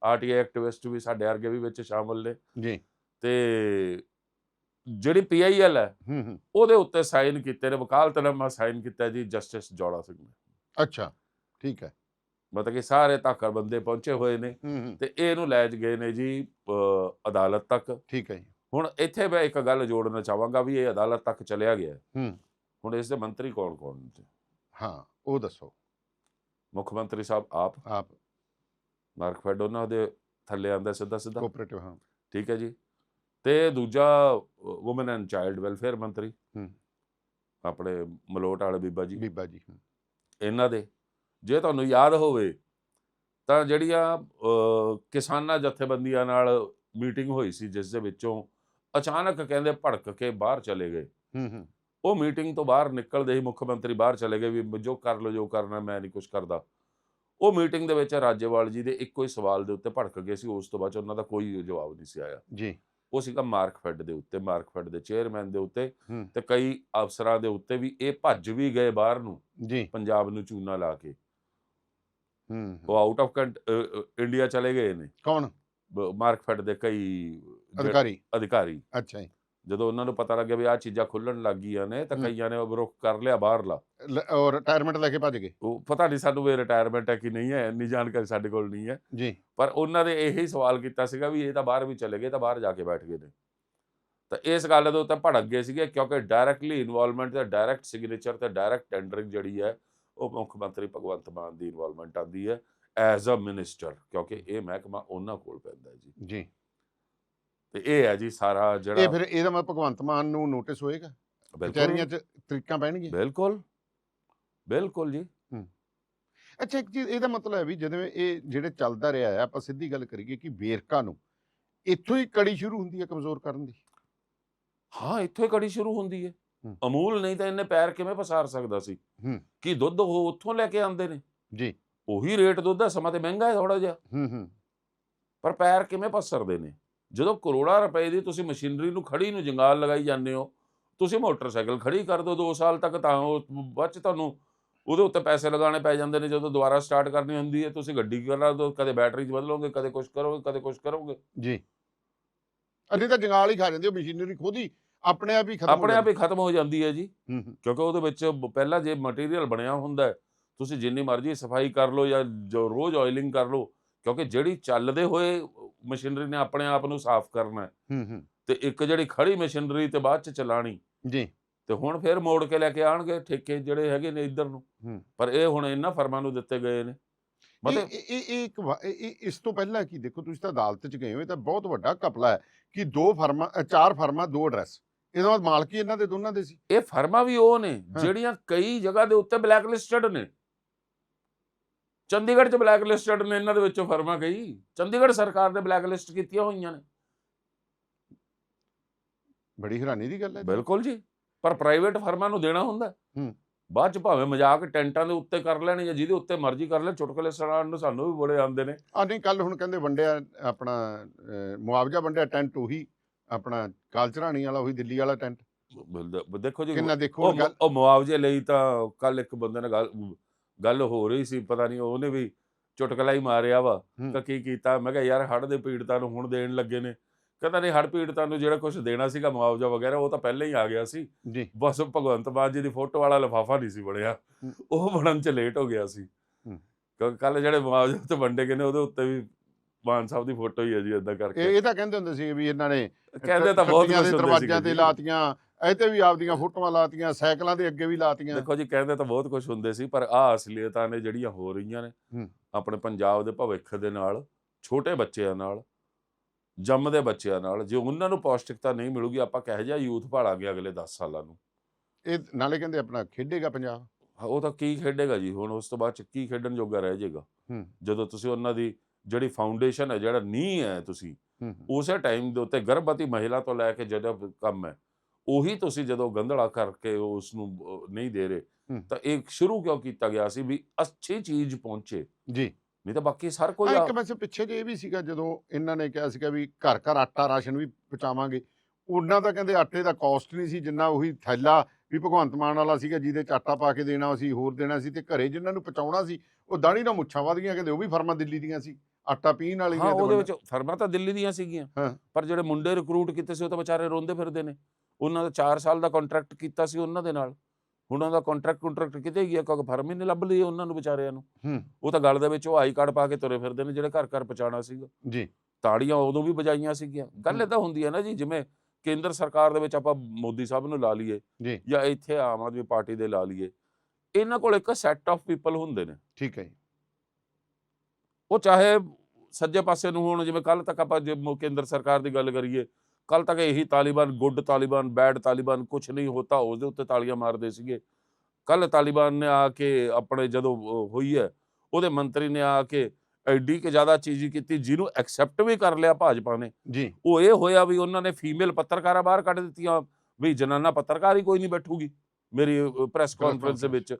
ਆਰਟੀਆਈ ਐਕਟਿਵਿਸਟ ਵੀ ਸਾਡੇ ਵਰਗੇ ਵੀ ਵਿੱਚ ਸ਼ਾਮਲ ਨੇ। ਜੀ। ਤੇ ਜਿਹੜੀ ਪੀਆਈਐਲ ਹੈ ਉਹਦੇ ਉੱਤੇ ਸਾਈਨ ਕੀਤੇ ਨੇ ਵਕਾਲਤਨਾਮਾ ਸਾਈਨ ਕੀਤਾ ਜੀ ਜਸਟਿਸ ਜੋੜਾ ਸਿੰਘ ਨੇ। ਅੱਛਾ ਠੀਕ ਹੈ। ਮਤਲਬ ਕਿ ਸਾਰੇ ਧਾਕੜ ਬੰਦੇ ਪਹੁੰਚੇ ਹੋਏ ਨੇ ਤੇ ਇਹਨੂੰ ਲੈ ਜ ਗਏ ਨੇ ਜੀ ਅਦਾਲਤ ਤੱਕ। ਠੀਕ ਹੈ ਜੀ। ਹੁਣ ਇੱਥੇ ਮੈਂ ਇੱਕ ਗੱਲ ਜੋੜਨਾ ਚਾਹਾਂਗਾ ਵੀ ਇਹ ਅਦਾਲਤ ਤੱਕ ਚਲਿਆ ਗਿਆ। ਹੁਣ ਇਸ ਦੇ ਮੰਤਰੀ ਕੌਣ ਕੌਣ ਨੇ? ਹਾਂ ਉਹ ਦੱਸੋ। ਮੁੱਖ ਮੰਤਰੀ ਸਾਹਿਬ ਆਪ। ਆਪ। ਮਾਰਕ ਫੈਡ ਉਹਨਾਂ ਦੇ ਥੱਲੇ ਆਂਦਾ ਸਿੱਧਾ ਸਿੱਧਾ ਕੋਆਪਰੇਟਿਵ ਹਾਂ। ਠੀਕ ਹੈ ਜੀ। ਤੇ ਦੂਜਾ ਔਮਨ ਐਂਡ ਚਾਈਲਡ ਵੈਲਫੇਅਰ ਮੰਤਰੀ। ਹੂੰ। ਆਪਣੇ ਮਲੋਟ ਵਾਲੇ ਬੀਬਾ ਜੀ। ਬੀਬਾ ਜੀ ਇਹਨਾਂ ਦੇ। ਜੇ ਤੁਹਾਨੂੰ ਯਾਦ ਹੋਵੇ ਤਾਂ ਜਿਹੜੀਆਂ ਕਿਸਾਨਾਂ ਜਥੇਬੰਦੀਆਂ ਨਾਲ ਮੀਟਿੰਗ ਹੋਈ ਸੀ ਜਿਸ ਦੇ ਵਿੱਚੋਂ ਅਚਾਨਕ ਕਹਿੰਦੇ ਭੜਕ ਕੇ ਬਾਹਰ ਚਲੇ ਗਏ। ਹੂੰ ਹੂੰ। ਉਹ ਮੀਟਿੰਗ ਤੋਂ ਬਾਹਰ ਨਿਕਲਦੇ ਹੀ ਮੁੱਖ ਮੰਤਰੀ ਬਾਹਰ ਚਲੇ ਗਏ ਵੀ ਜੋ ਕਰ ਲਓ ਜੋ ਕਰਨਾ ਮੈਂ ਨਹੀਂ ਕੁਝ ਕਰਦਾ। ਉਹ ਮੀਟਿੰਗ ਦੇ ਵਿੱਚ ਰਾਜੇਵਾਲ ਜੀ ਦੇ ਇੱਕੋ ਹੀ ਸਵਾਲ ਦੇ ਉੱਤੇ ਭੜਕ ਗਏ ਸੀ। ਉਸ ਤੋਂ ਬਾਅਦ ਉਹਨਾਂ ਦਾ ਕੋਈ ਜਵਾਬ ਨਹੀਂ ਸੀ ਆਇਆ। ਜੀ। ਉਹ ਸੀਗਾ ਮਾਰਕ ਫੈਡ ਦੇ ਉੱਤੇ ਮਾਰਕ ਫੈਡ ਦੇ ਚੇਅਰਮੈਨ ਦੇ ਉੱਤੇ ਤੇ ਕਈ ਅਫਸਰਾਂ ਦੇ ਉੱਤੇ ਵੀ ਇਹ ਭੱਜ ਵੀ ਗਏ ਬਾਹਰ ਨੂੰ ਜੀ। ਪੰਜਾਬ ਨੂੰ ਚੂਨਾ ਲਾ ਕੇ। ਹੂੰ। ਉਹ ਆਊਟ ਆਫ ਇੰਡੀਆ ਚਲੇ ਗਏ ਨੇ। ਕੌਣ? ਮਾਰਕ ਫੈਡ ਦੇ ਕਈ ਅਧਿਕਾਰੀ। ਅਧਿਕਾਰੀ। ਅੱਛਾ ਜੀ। ਜਦੋਂ ਉਹਨਾਂ ਨੂੰ ਪਤਾ ਲੱਗਿਆ ਵੀ ਆਹ ਚੀਜ਼ਾਂ ਖੁੱਲਣ ਲੱਗ ਗਈਆਂ ਨੇ ਤਾਂ। ਕਈਆਂ ਨੇ ਉਹ ਰੁਕ ਕਰ ਲਿਆ ਬਾਹਰਲਾ। ਲ- ਉਹ ਰਿਟਾਇਰਮੈਂਟ ਲੈ ਕੇ ਭੱਜ ਗਏ। ਉਹ ਪਤਾ ਨਹੀਂ ਸਾਨੂੰ ਵੀ ਰਿਟਾਇਰਮੈਂਟ ਹੈ ਕਿ ਨਹੀਂ ਹੈ ਇੰਨੀ ਜਾਣਕਾਰੀ ਸਾਡੇ ਕੋਲ ਨਹੀਂ ਹੈ। ਜੀ। ਪਰ ਉਹਨਾਂ ਨੇ ਇਹੀ ਸਵਾਲ ਕੀਤਾ ਸੀਗਾ ਵੀ ਇਹ ਤਾਂ ਬਾਹਰ ਵੀ ਚਲੇ ਗਏ ਤਾਂ ਬਾਹਰ ਜਾ ਕੇ ਬੈਠ ਗਏ ਨੇ। ਤਾਂ ਇਸ ਗੱਲ ਦੇ ਉੱਤੇ ਭੜਕ ਗਏ ਸੀਗੇ ਕਿਉਂਕਿ ਡਾਇਰੈਕਟਲੀ ਇਨਵੋਲਵਮੈਂਟ ਤੇ ਡਾਇਰੈਕਟ ਸਿਗਨੇਚਰ ਤੇ ਡਾਇਰੈਕਟ ਟੈਂਡਰਿੰਗ ਜਿਹੜੀ ਹੈ ਉਹ ਮੁੱਖ ਮੰਤਰੀ ਭਗਵੰਤ ਮਾਨ ਦੀ ਇਨਵੋਲਵਮੈਂਟ ਆਉਂਦੀ ਹੈ ਐਜ਼ ਅ ਮਿਨਿਸਟਰ ਕਿਉਂਕਿ ਇਹ ਮਹਿਕਮਾ ਉਹਨਾਂ ਕੋਲ ਪੈਂਦਾ ਹੈ ਜੀ। ਜੀ। ਤੇ ਇਹ ਹੈ ਜੀ ਸਾਰਾ ਇਹ ਜਿਹੜਾ ਫਿਰ ਇਹਦਾ ਮਤਲਬ ਭਗਵੰਤ ਮਾਨ ਨੂੰ ਨੋਟਿਸ ਹੋਏਗਾ? ਕਚਹਿਰੀਆਂ 'ਚ ਤਰੀਕਾਂ ਪੈਣਗੀਆਂ? ਬਿਲਕੁਲ। ਬਿਲਕੁਲ ਜੀ। ਅੱਛਾ ਇੱਕ ਚੀਜ਼ ਇਹਦਾ ਮਤਲਬ ਹੈ ਵੀ ਜਦੋਂ ਇਹ ਜਿਹੜੇ ਚੱਲਦਾ ਰਿਹਾ ਹੈ ਆਪਾਂ ਸਿੱਧੀ ਗੱਲ ਕਰੀਏ ਕਿ ਵੇਰਕਾ ਨੂੰ ਇੱਥੋਂ ਹੀ ਕੜੀ ਸ਼ੁਰੂ ਹੁੰਦੀ ਹੈ ਕਮਜ਼ੋਰ ਕਰਨ ਦੀ? ਹਾਂ ਇੱਥੋਂ ਹੀ ਕੜੀ ਸ਼ੁਰੂ ਹੁੰਦੀ ਹੈ। ਹੂੰ। ਅਮੂਲ ਨਹੀਂ ਤਾਂ ਇਹਨੇ ਪੈਰ ਕਿਵੇਂ ਪਸਾਰ ਸਕਦਾ ਸੀ? ਹੂੰ। ਕੀ ਦੁੱਧ ਉਹ ਉੱਥੋਂ ਲੈ ਕੇ ਆਉਂਦੇ ਨੇ? ਜੀ। ਉਹੀ ਰੇਟ ਦੁੱਧ ਦਾ ਸਮਾਂ ਤੇ ਮਹਿੰਗਾ ਹੈ ਥੋੜਾ ਜਿਹਾ। ਹੂੰ ਹੂੰ। ਪਰ ਪੈਰ ਕਿਵੇਂ ਪਸਰਦੇ ਨੇ? ਜਦੋਂ ਕਰੋੜਾਂ ਰੁਪਏ ਦੀ ਤੁਸੀਂ ਮਸ਼ੀਨਰੀ ਨੂੰ ਖੜੀ ਨੂੰ ਜੰਗਾਲ ਲਗਾਈ ਜਾਂਦੇ ਹੋ ਤੁਸੀਂ ਮੋਟਰਸਾਈਕਲ ਖੜੀ ਕਰ ਦਿਓ 2 ਸਾਲ ਤੱਕ ਤਾਂ ਉਹ ਬਾਅਦ 'ਚ ਤੁਹਾਨੂੰ ਉਹਦੇ ਉੱਤੇ ਪੈਸੇ ਲਗਾਉਣੇ ਪੈ ਜਾਂਦੇ ਨੇ ਜਦੋਂ ਦੁਬਾਰਾ ਸਟਾਰਟ ਕਰਨੀ ਹੁੰਦੀ ਹੈ ਤੁਸੀਂ ਗੱਡੀ ਕਰਾ ਦਿਓ ਕਦੇ ਬੈਟਰੀ 'ਚ ਬਦਲੋਗੇ ਕਦੇ ਕੁਝ ਕਰੋਗੇ ਕਦੇ ਕੁਝ ਕਰੋਗੇ? ਜੀ। ਅੱਧੀ ਤਾਂ ਜੰਗਾਲ ਹੀ ਖਾ ਜਾਂਦੀ ਉਹ ਮਸ਼ੀਨਰੀ ਖੁਦ ਹੀ ਆਪਣੇ ਆਪ ਹੀ ਖਤਮ ਆਪਣੇ ਆਪ। ਹੀ ਖਤਮ ਹੋ ਜਾਂਦੀ ਹੈ ਜੀ। ਕਿਉਂਕਿ ਉਹਦੇ ਵਿੱਚ ਪਹਿਲਾਂ ਜੇ ਮਟੀਰੀਅਲ ਬਣਿਆ ਹੁੰਦਾ ਤੁਸੀਂ ਜਿੰਨੀ ਮਰਜ਼ੀ ਸਫ਼ਾਈ ਕਰ ਲਓ ਜਾਂ ਜੋ ਰੋਜ਼ ਆਇਲਿੰਗ ਕਰ ਲਓ ਕਿਉਂਕਿ ਜਿਹੜੀ ਚੱਲਦੇ ਹੋਏ ਮਸ਼ੀਨਰੀ ਨੇ ਆਪਣੇ ਆਪ ਨੂੰ ਸਾਫ਼ ਕਰਨਾ ਹੈ। ਤੇ ਇੱਕ ਜਿਹੜੀ ਖੜੀ ਮਸ਼ੀਨਰੀ ਤੇ ਬਾਅਦ ਚ ਚਲਾਣੀ। ਜੀ। ਤੇ ਹੁਣ ਫਿਰ ਮੋੜ ਕੇ ਲੈ ਕੇ ਆਣਗੇ ਠੇਕੇ ਜਿਹੜੇ ਹੈਗੇ ਨੇ ਇੱਧਰ ਨੂੰ। ਪਰ ਇਹ ਹੁਣ ਇਹਨਾਂ ਫਰਮਾਂ ਨੂੰ ਦਿੱਤੇ ਗਏ ਨੇ। ਮਤਲਬ ਇਹ ਇਹ- ਇੱਕ ਇਸ ਤੋਂ ਪਹਿਲਾਂ ਕੀ ਦੇਖੋ ਤੁਸੀਂ ਤਾਂ ਅਦਾਲਤ 'ਚ ਗਏ ਹੋ ਇਹ ਤਾਂ ਬਹੁਤ ਵੱਡਾ ਘਪਲਾ ਹੈ ਕਿ ਦੋ ਫਰਮਾਂ ਚਾਰ ਫਰਮਾਂ ਦੋ ਐਡਰੈਸ। ਇਹਦਾ ਮਤਲਬ ਮਾਲਕੀ ਇਹਨਾਂ ਦੇ ਦੋਨਾਂ ਦੇ ਸੀ। ਇਹ ਫਰਮਾਂ ਵੀ ਉਹ ਨੇ। ਜਿਹੜੀਆਂ ਕਈ ਜਗ੍ਹਾ ਦੇ ਉੱਤੇ ਬਲੈਕ ਲਿਸਟਡ ਨੇ। ਚੰਡੀਗੜ੍ਹ 'ਚ ਬਲੈਕ ਲਿਸਟਡ ਨੇ ਇਹਨਾਂ ਦੇ ਵਿੱਚੋਂ ਫਰਮਾਂ ਕਈ ਚੰਡੀਗੜ੍ਹ ਸਰਕਾਰ ਨੇ ਬਲੈਕ ਲਿਸਟ ਕੀਤੀਆਂ ਹੋਈਆਂ ਨੇ। ਬੜੀ ਹੈਰਾਨੀ ਦੀ ਗੱਲ ਹੈ। ਬਿਲਕੁਲ ਜੀ। ਪਰ ਪ੍ਰਾਈਵੇਟ ਫਰਮਾਂ ਨੂੰ ਦੇਣਾ ਹੁੰਦਾ। ਹੈ। ਬਾਅਦ ਚ ਭਾਵੇਂ ਮਜ਼ਾਕ ਟੈਂਟਾਂ ਦੇ ਉੱਤੇ ਕਰ ਲੈਣ ਜਾਂ ਜਿਹਦੇ ਉੱਤੇ ਮਰਜ਼ੀ ਕਰ ਲੈਣ ਚੁਟਕਲੇ ਸੁਣਾਉਣ ਨੂੰ ਸਾਨੂੰ ਵੀ ਬੜੇ ਆਉਂਦੇ ਨੇ। ਆ ਨਹੀਂ ਕੱਲ ਹੁਣ ਕਹਿੰਦੇ ਵੰਡਿਆ ਆਪਣਾ ਮੁਆਵਜ਼ਾ ਵੰਡਿਆ ਟੈਂਟ ਉਹੀ ਆਪਣਾ ਕਾਲਚਰਾਣੀ ਵਾਲਾ ਉਹੀ ਦਿੱਲੀ ਵਾਲਾ ਟੈਂਟ। ਦੇਖੋ ਜੀ ਕਿੰਨਾ ਦੇਖੋ ਉਹ ਮੁਆਵਜ਼ੇ ਲਈ ਤਾਂ ਕੱਲ ਇੱਕ ਬੰਦੇ ਨਾਲ ਗੱਲ ਗੱਲ ਹੋ ਰਹੀ ਸੀ ਪਤਾ ਨਹੀਂ ਉਹਨੇ ਵੀ ਚੁਟਕਲਾ ਹੀ ਮਾਰਿਆ ਵਾ। ਤਾਂ ਕੀ ਕੀਤਾ ਮੈਂ ਕਿਹਾ ਯਾਰ ਹੜ੍ਹ ਦੇ ਪੀੜਤਾਂ ਨੂੰ ਹੁਣ ਦੇਣ ਲੱਗੇ ਨੇ ਕਹਿੰਦਾ ਨਹੀਂ ਹੜ੍ਹ ਪੀੜਤਾਂ ਨੂੰ ਜਿਹੜਾ ਕੁਝ ਦੇਣਾ ਸੀਗਾ ਮੁਆਵਜ਼ਾ ਵਗੈਰਾ ਉਹ ਤਾਂ ਪਹਿਲਾਂ ਹੀ ਆ ਗਿਆ ਸੀ ਬਸ ਭਗਵੰਤ ਮਾਨ ਜੀ ਦੀ ਫੋਟੋ ਵਾਲਾ ਲਿਫਾਫਾ ਨਹੀਂ ਸੀ ਬਣਿਆ। ਉਹ ਬਣਨ ਚ ਲੇਟ ਹੋ ਗਿਆ ਸੀ। ਕਿਉਂਕਿ ਕੱਲ ਜਿਹੜੇ ਮੁਆਵਜ਼ੇ ਤੇ ਵੰਡੇ ਗਏ ਨੇ ਉਹਦੇ ਉੱਤੇ ਵੀ ਮਾਨ ਸਾਹਿਬ ਦੀ ਫੋਟੋ ਹੀ ਹੈ ਜੀ ਇਹ ਕਰਕੇ ਇਹ ਤਾਂ ਕਹਿੰਦੇ ਹੁੰਦੇ ਸੀ ਵੀ ਇਹਨਾਂ ਨੇ ਕਹਿੰਦੇ ਤਾਂ ਬਹੁਤ ਕੁਝ ਦਰਵਾਜ਼ਿਆਂ ਤੇ। ਲਾਤੀਆਂ ਇਹ ਤੇ ਵੀ ਆਪਦੀਆਂ ਫੋਟੋਆਂ ਲਾਤੀਆਂ ਸਾਈਕਲਾਂ ਦੇ ਅੱਗੇ ਵੀ ਲਾਤੀਆਂ। ਦੇਖੋ ਜੀ ਕਹਿੰਦੇ ਤਾਂ ਬਹੁਤ ਕੁਝ ਹੁੰਦੇ ਸੀ ਪਰ ਆ ਅਸਲੀਅਤਾਂ ਨੇ ਜਿਹੜੀਆਂ ਹੋ ਰਹੀਆਂ ਨੇ। ਆਪਣੇ ਪੰਜਾਬ ਦੇ ਭਵਿੱਖ ਦੇ ਨਾਲ ਛੋਟੇ ਬੱਚਿਆਂ ਨਾਲ ਜੰਮਦੇ ਬੱਚਿਆਂ ਨਾਲ ਜੇ ਉਹਨਾਂ ਨੂੰ ਪੌਸ਼ਟਿਕਤਾ ਨਹੀਂ ਮਿਲੂਗੀ ਆਪਾਂ ਕਿਹੋ ਜਿਹਾ ਯੂਥ ਭਾਲਾਂਗੇ ਅਗਲੇ 10 ਸਾਲਾਂ ਨੂੰ? ਇਹ ਨਾਲੇ ਕਹਿੰਦੇ ਆਪਣਾ ਖੇਡੇਗਾ ਪੰਜਾਬ। ਉਹ ਤਾਂ ਕੀ ਖੇਡੇਗਾ ਜੀ ਹੁਣ ਉਸ ਤੋਂ ਬਾਅਦ ਚ ਕੀ ਖੇਡਣ ਜੋਗਾ ਰਹਿ ਜਾਏਗਾ। ਜਦੋਂ ਤੁਸੀਂ ਉਹਨਾਂ ਦੀ ਜਿਹੜੀ ਫਾਊਂਡੇਸ਼ਨ ਹੈ ਜਿਹੜਾ ਨੀਂਹ ਹੈ ਤੁਸੀਂ ਉਸੇ ਟਾਈਮ ਦੇ ਉੱਤੇ ਗਰਭਵਤੀ ਮਹਿਲਾ ਤੋਂ ਲੈ ਕੇ ਜਦੋਂ ਕੰਮ ਹੈ ਉਹੀ ਤੁਸੀਂ ਜਦੋਂ ਗੰਧਲਾ ਕਰਕੇ ਉਸ ਨੂੰ ਨਹੀਂ ਦੇ ਰਹੇ। ਤਾਂ ਇਹ ਸ਼ੁਰੂ ਕਿਉਂ ਕੀਤਾ ਗਿਆ ਸੀ ਵੀ ਅੱਛੀ ਚੀਜ਼ ਪਹੁੰਚੇ ਜੀ ਨਹੀਂ ਤਾਂ ਬਾਕੀ ਹਰ ਕੋਈ ਇੱਕ ਵੈਸੇ ਪਿੱਛੇ ਜੇ ਇਹ ਵੀ ਸੀਗਾ ਜਦੋਂ ਇਹਨਾਂ ਨੇ ਕਿਹਾ ਸੀਗਾ ਵੀ ਘਰ ਘਰ ਆਟਾ ਰਾਸ਼ਨ ਵੀ ਪਹੁੰਚਾਵਾਂਗੇ ਉਹਨਾਂ ਦਾ ਕਹਿੰਦੇ ਆਟੇ ਦਾ ਕਾਸਟ ਨਹੀਂ ਸੀ ਜਿੰਨਾ ਉਹੀ ਥੈਲਾ ਵੀ ਭਗਵੰਤ ਮਾਨ ਵਾਲਾ ਸੀਗਾ ਜਿਹਦੇ ਚ ਆਟਾ ਪਾ ਕੇ ਦੇਣਾ ਸੀ ਹੋਰ ਦੇਣਾ ਸੀ ਤੇ ਘਰੇ ਜਿਨ੍ਹਾਂ ਨੂੰ ਪਹੁੰਚਾਉਣਾ ਸੀ ਉਹ ਦਾੜੀ ਨਾਲ ਮੁੱਛਾਂ ਵਧੀਆਂ ਕਹਿੰਦੇ ਉਹ ਵੀ ਫਰਮਾਂ ਦਿੱਲੀ ਦੀਆਂ ਸੀ ਆਟਾ ਪੀਣ ਵਾਲੀ ਹਾਂ ਉਹਦੇ ਵਿੱਚ ਫਰਮਾਂ ਤਾਂ ਦਿੱਲੀ ਦੀਆਂ ਸੀਗੀਆਂ। ਪਰ ਜਿਹੜੇ ਮੁੰਡੇ ਰਿਕਰੂਟ ਕੀਤੇ ਸੀ ਉਹ ਤਾਂ ਵਿਚਾਰੇ ਰੋਂਦੇ ਫਿਰਦੇ ਨੇ ਉਹਨਾਂ ਦਾ 4 ਸਾਲ ਦਾ ਕੰਟਰੈਕਟ ਕੀਤਾ ਸੀ ਉਹਨਾਂ ਦੇ ਨਾਲ। ਹੁਣ ਉਹਦਾ ਕੰਟਰੈਕਟ ਕੰਟਰੈਕਟ ਕਿਤੇ ਗਿਆ ਕਿਉਂਕਿ ਫਰਮ ਹੀ ਨਹੀਂ ਲੱਭ ਲਈ ਉਹਨਾਂ ਨੂੰ ਵਿਚਾਰਿਆਂ ਨੂੰ। ਉਹ ਤਾਂ ਗਲ ਦੇ ਵਿੱਚ ਉਹ ਆਈ ਕਾਰਡ ਪਾ ਕੇ ਤੁਰੇ ਫਿਰਦੇ ਨੇ ਜਿਹੜੇ ਘਰ ਘਰ ਪਹੁੰਚਾਉਣਾ ਸੀਗਾ। ਜੀ। ਤਾੜੀਆਂ ਉਦੋਂ ਵੀ ਵਜਾਈਆਂ ਸੀਗੀਆਂ। ਗੱਲ ਹੂੰ। ਏਦਾਂ ਹੁੰਦੀ ਹੈ ਨਾ ਜੀ ਜਿਵੇਂ ਕੇਂਦਰ ਸਰਕਾਰ ਦੇ ਵਿੱਚ ਆਪਾਂ ਮੋਦੀ ਸਾਹਿਬ ਨੂੰ ਲਾ ਲਈਏ ਜੀ। ਇੱਥੇ ਆਮ ਆਦਮੀ ਪਾਰਟੀ ਦੇ ਲਾ ਲਈਏ। ਇਹਨਾਂ ਕੋਲ ਇੱਕ ਸੈੱਟ ਆਫ ਪੀਪਲ ਹੁੰਦੇ ਨੇ। ਠੀਕ ਹੈ ਜੀ। ਉਹ ਚਾਹੇ ਸੱਜੇ ਪਾਸੇ ਨੂੰ ਹੋਣ ਜਿਵੇਂ ਕੱਲ ਤੱਕ ਆਪਾਂ ਜੇ ਕੇਂਦਰ ਸਰਕਾਰ ਦੀ ਗੱਲ ਕਰੀਏ ਕੱਲ ਤੱਕ ਇਹੀ Taliban good Taliban bad Taliban ਕੁਝ ਨਹੀਂ ਹੋਤਾ ਉਹਦੇ ਉੱਤੇ ਤਾਲੀਆਂ ਮਾਰਦੇ ਸੀਗੇ। ਕੱਲ ਤਾਲਿਬਾਨ ਨੇ ਆ ਕੇ ਆਪਣੇ ਜਦੋਂ ਹੋਈ ਹੈ ਉਹਦੇ ਮੰਤਰੀ ਨੇ ਆ ਕੇ ਐਡੀ ਕਿ ਜ਼ਿਆਦਾ ਚੀਜ਼ ਕੀਤੀ ਜਿਹਨੂੰ ਐਕਸੈਪਟ ਵੀ ਕਰ ਲਿਆ ਭਾਜਪਾ ਨੇ। ਜੀ। ਉਹ ਇਹ ਹੋਇਆ ਵੀ ਉਹਨਾਂ ਨੇ ਫੀਮੇਲ ਪੱਤਰਕਾਰਾਂ ਬਾਹਰ ਕੱਢ ਦਿੱਤੀਆਂ ਵੀ ਜਨਾਨਾ ਪੱਤਰਕਾਰ ਹੀ ਕੋਈ ਨਹੀਂ ਬੈਠੂਗੀ ਮੇਰੀ ਪ੍ਰੈਸ ਕਾਨਫਰੰਸ ਦੇ ਵਿੱਚ।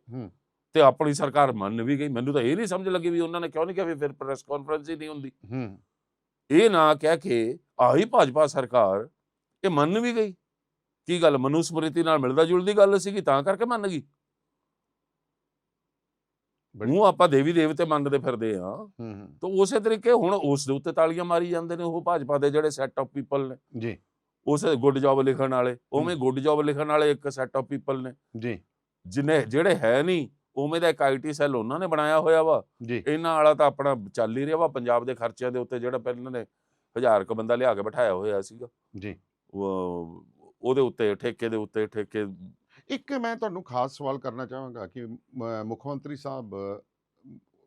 ਤੇ ਆਪਣੀ ਸਰਕਾਰ ਮੰਨ ਵੀ ਗਈ। ਮੈਨੂੰ ਤਾਂ ਇਹ ਨਹੀਂ ਸਮਝ ਲੱਗੀ ਵੀ ਉਹਨਾਂ ਨੇ ਕਿਉਂ ਨਹੀਂ ਕਿਹਾ ਵੀ ਫਿਰ ਪ੍ਰੈਸ ਕਾਨਫਰੰਸ ਹੀ ਨਹੀਂ ਹੁੰਦੀ। ਹੂੰ। ਇਹ ਨਾ ਕਹਿ ਕੇ ਆਹੀ ਭਾਜਪਾ ਸਰਕਾਰ ਇਹ ਮੰਨ ਵੀ ਗਈ। ਕੀ ਗੱਲ ਮਨੂ ਸਮ੍ਰਿਤੀ ਨਾਲ ਮਿਲਦਾ ਜੁਲਦੀ ਗੱਲ ਸੀਗੀ ਤਾਂ ਕਰਕੇ ਮੰਨ ਗਈ? ਨੂੰ ਆਪਾਂ ਦੇਵੀ ਦੇਵਤੇ ਮੰਨਦੇ ਫਿਰਦੇ ਆ। ਤਾਂ ਉਸੇ ਤਰੀਕੇ ਹੁਣ ਉਸ ਦੇ ਉੱਤੇ ਤਾਲੀਆਂ ਮਾਰੀ ਜਾਂਦੇ ਨੇ ਉਹ ਭਾਜਪਾ ਦੇ ਜਿਹੜੇ ਸੈੱਟ ਆਫ ਪੀਪਲ ਨੇ। ਜੀ। ਉਸੇ ਗੁੱਡ ਜੌਬ ਲਿਖਣ ਵਾਲੇ ਉਵੇਂ ਗੁੱਡ ਜੌਬ ਲਿਖਣ ਵਾਲੇ ਇੱਕ ਸੈੱਟ ਆਫ ਪੀਪਲ ਨੇ। ਜੀ। ਜਿਨੇ ਜਿਹੜੇ ਹੈ ਨਹੀਂ ਉਵੇਂ ਦਾ ਇੱਕ ਆਈਟੀ ਸੈੱਲ ਉਹਨਾਂ ਨੇ ਬਣਾਇਆ ਹੋਇਆ ਵਾ। ਜੀ। ਇਹਨਾਂ ਵਾਲਾ ਤਾਂ ਆਪਣਾ ਚੱਲ ਹੀ ਰਿਹਾ ਵਾ ਪੰਜਾਬ ਦੇ ਖਰਚਿਆਂ ਦੇ ਉੱਤੇ ਜਿਹੜਾ ਪਹਿਲਾਂ ਨੇ ਹਜ਼ਾਰ ਕ ਬੰਦਾ ਲਿਆ ਕੇ ਬਿਠਾਇਆ ਹੋਇਆ ਸੀਗਾ। ਜੀ। ਉਹ- ਉਹਦੇ ਉੱਤੇ ਠੇਕੇ ਦੇ ਉੱਤੇ ਠੇਕੇ ਇੱਕ ਮੈਂ ਤੁਹਾਨੂੰ ਖਾਸ ਸਵਾਲ ਕਰਨਾ ਚਾਹਾਂਗਾ ਕਿ ਮੁੱਖ ਮੰਤਰੀ ਸਾਹਿਬ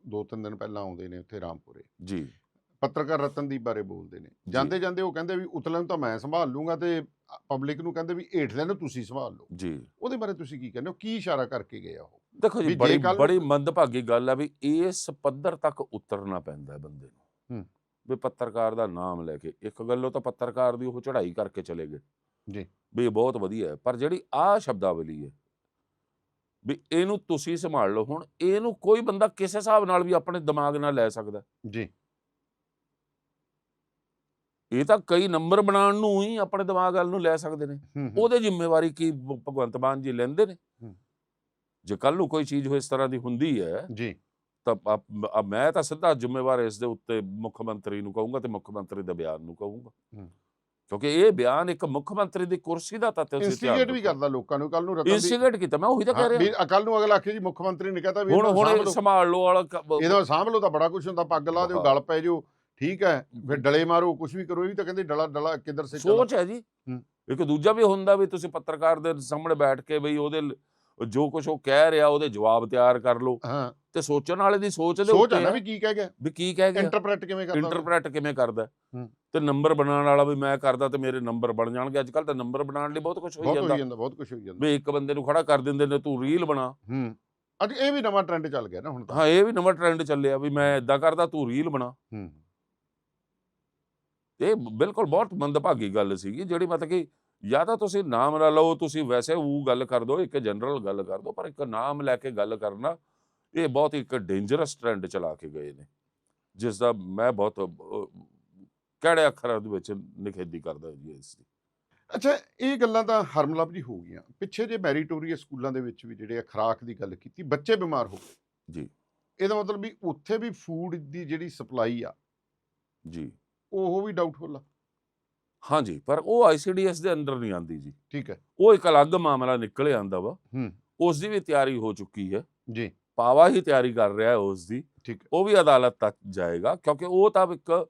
ਦੋ ਤਿੰਨ ਦਿਨ ਪਹਿਲਾਂ ਆਉਂਦੇ ਨੇ ਉੱਥੇ ਰਾਮਪੁਰੇ। ਜੀ। ਪੱਤਰਕਾਰ ਰਤਨਦੀਪ ਬਾਰੇ ਬੋਲਦੇ ਨੇ। ਜਾਂਦੇ ਜਾਂਦੇ ਉਹ ਕਹਿੰਦੇ ਵੀ ਉਤਲੇ ਨੂੰ ਤਾਂ ਮੈਂ ਸੰਭਾਲ ਲੂੰਗਾ ਤੇ ਪਬਲਿਕ ਨੂੰ ਕਹਿੰਦੇ ਵੀ ਹੇਠਲੇ ਨੂੰ ਤੁਸੀਂ ਸੰਭਾਲ ਲਓ। ਜੀ। ਉਹਦੇ ਬਾਰੇ ਤੁਸੀਂ ਕੀ ਕਹਿੰਦੇ ਹੋ? ਕੀ ਇਸ਼ਾਰਾ ਕਰਕੇ ਗਏ ਆ ਉਹ? ਦੇਖੋ ਜੀ ਬੜੀ ਬੜੀ ਮੰਦਭਾਗੀ ਗੱਲ ਆ ਵੀ ਇਸ ਪੱਧਰ ਤੱਕ ਉਤਰਨਾ ਪੈਂਦਾ ਹੈ ਬੰਦੇ ਨੂੰ। ਹੂੰ। ਵੀ ਪੱਤਰਕਾਰ ਦਾ ਨਾਮ ਲੈ ਕੇ ਇੱਕ ਗੱਲੋਂ ਤਾਂ ਪੱਤਰਕਾਰ ਦੀ ਉਹ ਚੜ੍ਹਾਈ ਕਰਕੇ ਚਲੇ ਗਏ। ਜੀ। ਵੀ ਇਹ ਬਹੁਤ ਵਧੀਆ ਹੈ ਪਰ ਜਿਹੜੀ ਆ ਸ਼ਬਦਾਵਲੀ ਹੈ ਵੀ ਇਹਨੂੰ ਤੁਸੀਂ ਸੰਭਾਲ ਲਓ ਹੁਣ ਇਹਨੂੰ ਕੋਈ ਬੰਦਾ ਕਿਸੇ ਹਿਸਾਬ ਨਾਲ ਵੀ ਆਪਣੇ ਦਿਮਾਗ ਨਾਲ ਲੈ ਸਕਦਾ। ਜੀ। ਇਹ ਤਾਂ ਕਈ ਨੰਬਰ ਬਣਾਉਣ ਨੂੰ ਹੀ ਆਪਣੇ ਦਿਮਾਗ ਵੱਲ ਨੂੰ ਲੈ ਸਕਦੇ ਨੇ। ਉਹਦੇ ਜ਼ਿੰਮੇਵਾਰੀ ਕੀ ਭਗਵੰਤ ਮਾਨ ਜੀ ਲੈਂਦੇ ਨੇ। ਜੇ ਕੱਲ ਨੂੰ ਕੋਈ ਚੀਜ਼ ਹੋ ਇਸ ਤਰ੍ਹਾਂ ਦੀ ਹੁੰਦੀ ਹੈ ਜੀ ਤਾਂ ਆਪ- ਆ- ਮੈਂ ਤਾਂ ਸਿੱਧਾ ਜ਼ਿੰਮੇਵਾਰ ਇਸ ਦੇ ਉੱਤੇ ਮੁੱਖ ਮੰਤਰੀ ਨੂੰ ਕਹੂੰਗਾ ਤੇ ਮੁੱਖ ਮੰਤਰੀ ਦੇ ਬਿਆਨ ਨੂੰ ਕਹੂੰਗਾ। ਕਿਉਂਕਿ ਇਹ ਬਿਆਨ ਇੱਕ ਮੁੱਖ ਮੰਤਰੀ ਦੀ ਕੁਰਸੀ ਦਾ ਤਾਂ ਤੁਸੀਂ ਇਨਸਟੀਗੇਟ ਵੀ ਕਰਦਾ ਲੋਕਾਂ ਨੂੰ ਕੱਲ ਨੂੰ ਰਤਨਦੀਪ ਇਨਸਟੀਗੇਟ ਕੀਤਾ ਮੈਂ ਉਹੀ ਤਾਂ ਕਹਿ ਹਾਂ, ਵੀ ਰਿਹਾ ਕੱਲ ਨੂੰ ਅਗਲਾ ਆਖੇ ਜੀ ਮੁੱਖ ਮੰਤਰੀ ਨੇ ਕਹਤਾ ਵੀ ਹੁਣ ਹੁਣ। ਸੰਭਾਲ ਲਓ ਵਾਲਾ ਇਹਦਾ ਸਾਂਭ ਲਓ ਤਾਂ ਬੜਾ ਕੁਝ ਹੁੰਦਾ ਪੱਗ ਲਾ ਦਿਓ। ਗਲ ਪੈ ਜਾਓ ਠੀਕ ਹੈ ਫਿਰ ਡਲੇ ਮਾਰੋ ਕੁਝ ਵੀ ਕਰੋ ਇਹ ਵੀ ਤਾਂ ਕਹਿੰਦੇ ਡਲਾ ਡਲਾ ਕਿੱਧਰ ਸੇ ਸੋਚ ਹੈ ਜੀ। ਇੱਕ ਦੂਜਾ ਵੀ ਹੁੰਦਾ ਵੀ ਤੁਸੀਂ ਪੱਤਰਕਾਰ ਦੇ ਸਾਹਮਣੇ ਬੈਠ ਕੇ ਬਈ ਉਹਦੇ ਲ- ਜੋ ਕੁਝ ਉਹ ਕਹਿ ਰਿਹਾ ਉਹਦੇ ਜਵਾਬ ਤਿਆਰ ਕਰ ਲਓ। ਹਾਂ। ਤੇ ਸੋਚਣ ਵਾਲੇ ਦੀ ਸੋਚ ਦੇ ਸੋਚ ਉੱਤੇ ਨਾ ਹੈ ਵੀ ਕੀ ਕਹਿ ਗਿਆ। ਵੀ ਕੀ ਕਹਿ ਗਿਆ। ਇੰਟਰਪ੍ਰੀਟ ਕਿਵੇਂ ਕਰਦਾ? ਇੰਟਰਪ੍ਰੈਟ ਕਿਵੇਂ ਕਰਦਾ। ਤੇ ਨੰਬਰ ਬਣਾਉਣ ਵਾਲਾ ਵੀ ਮੈਂ ਕਰਦਾ ਤੇ ਮੇਰੇ ਨੰਬਰ ਬਣ ਜਾਣਗੇ। ਅੱਜ ਕੱਲ ਤਾਂ ਨੰਬਰ ਬਣਾਉਣ ਲਈ ਬਹੁਤ ਕੁਝ ਹੋਈ ਬਹੁਤ ਜਾਂਦਾ। ਹੋਈ ਜਾਂਦਾ ਬਹੁਤ ਕੁਝ ਹੋਈ ਜਾਂਦਾ। ਵੀ ਇੱਕ ਬੰਦੇ ਨੂੰ ਖੜਾ ਕਰ ਦਿੰਦੇ ਨੇ ਤੂੰ ਰੀਲ ਬਣਾ। ਹੂੰ। ਅੱਜ ਇਹ ਵੀ ਨਵਾਂ ਟ੍ਰੈਂਡ ਚੱਲ ਗਿਆ ਨਾ ਹੁਣ ਤਾਂ। ਹਾਂ ਇਹ ਵੀ ਨਵਾਂ ਟ੍ਰੈਂਡ ਚੱਲਿਆ ਵੀ ਮੈਂ ਇਦਾਂ ਕਰਦਾ ਤੂੰ ਰੀਲ ਬਣਾ। ਹੂੰ। ਇਹ ਬਿਲਕੁਲ ਬਹੁਤ ਮੰਦਭਾਗੀ ਗੱਲ ਸੀਗੀ ਜਿਹੜੀ ਮਤਲਬ ਕਿ ਜਾਂ ਤਾਂ ਤੁਸੀਂ ਨਾਮ ਨਾ ਲਓ ਤੁਸੀਂ ਵੈਸੇ ਉਹ ਗੱਲ ਕਰ ਦਿਓ ਇੱਕ ਜਨਰਲ ਗੱਲ ਕਰ ਦਿਓ ਪਰ ਇੱਕ ਨਾਮ ਲੈ ਕੇ ਗੱਲ ਕਰਨਾ ਇਹ ਬਹੁਤ ਇੱਕ ਡੇਂਜਰਸ ਟ੍ਰੈਂਡ ਚਲਾ ਕੇ ਗਏ ਨੇ। ਜਿਸ ਦਾ ਮੈਂ ਬਹੁਤ ਕਿਹੜੇ ਅੱਖਰਾਂ ਦੇ ਵਿੱਚ ਨਿਖੇਧੀ ਕਰਦਾ ਜੀ ਇਸ ਦੀ। ਅੱਛਾ ਇਹ ਗੱਲਾਂ ਤਾਂ ਹਰਮਲਬ ਜੀ ਹੋ ਗਈਆਂ। ਪਿੱਛੇ ਜੇ ਮੈਰੀਟੋਰੀਅਸ ਸਕੂਲਾਂ ਦੇ ਵਿੱਚ ਵੀ ਜਿਹੜੇ ਖੁਰਾਕ ਦੀ ਗੱਲ ਕੀਤੀ ਬੱਚੇ ਬਿਮਾਰ ਹੋ ਗਏ। ਜੀ। ਇਹਦਾ ਮਤਲਬ ਵੀ ਉੱਥੇ ਵੀ ਫੂਡ ਦੀ ਜਿਹੜੀ ਸਪਲਾਈ ਆ ਜੀ। ਉਹ ਵੀ ਡਾਊਟਫੁਲ ਆ ਹਾਂਜੀ ਪਰ ਉਹ ਆਈਸੀਡੀਐਸ ਦੇ ਅੰਡਰ ਨਹੀਂ ਆਂਦੀ ਜੀ। ਠੀਕ ਹੈ। ਉਹ ਇੱਕ ਅਲੱਗ ਮਾਮਲਾ ਨਿਕਲ ਆਂਦਾ ਵਾ। ਹੂੰ। ਉਸ ਦੀ ਵੀ ਤਿਆਰੀ ਹੋ ਚੁੱਕੀ ਹੈ। ਜੀ। ਪਾਵਾ ਹੀ ਤਿਆਰੀ ਕਰ ਰਿਹਾ ਹੈ ਉਸ ਦੀ। ਠੀਕ ਉਹ ਵੀ ਅਦਾਲਤ ਤੱਕ ਜਾਏਗਾ ਕਿਉਂਕਿ ਉਹ ਤਾਂ ਇੱਕ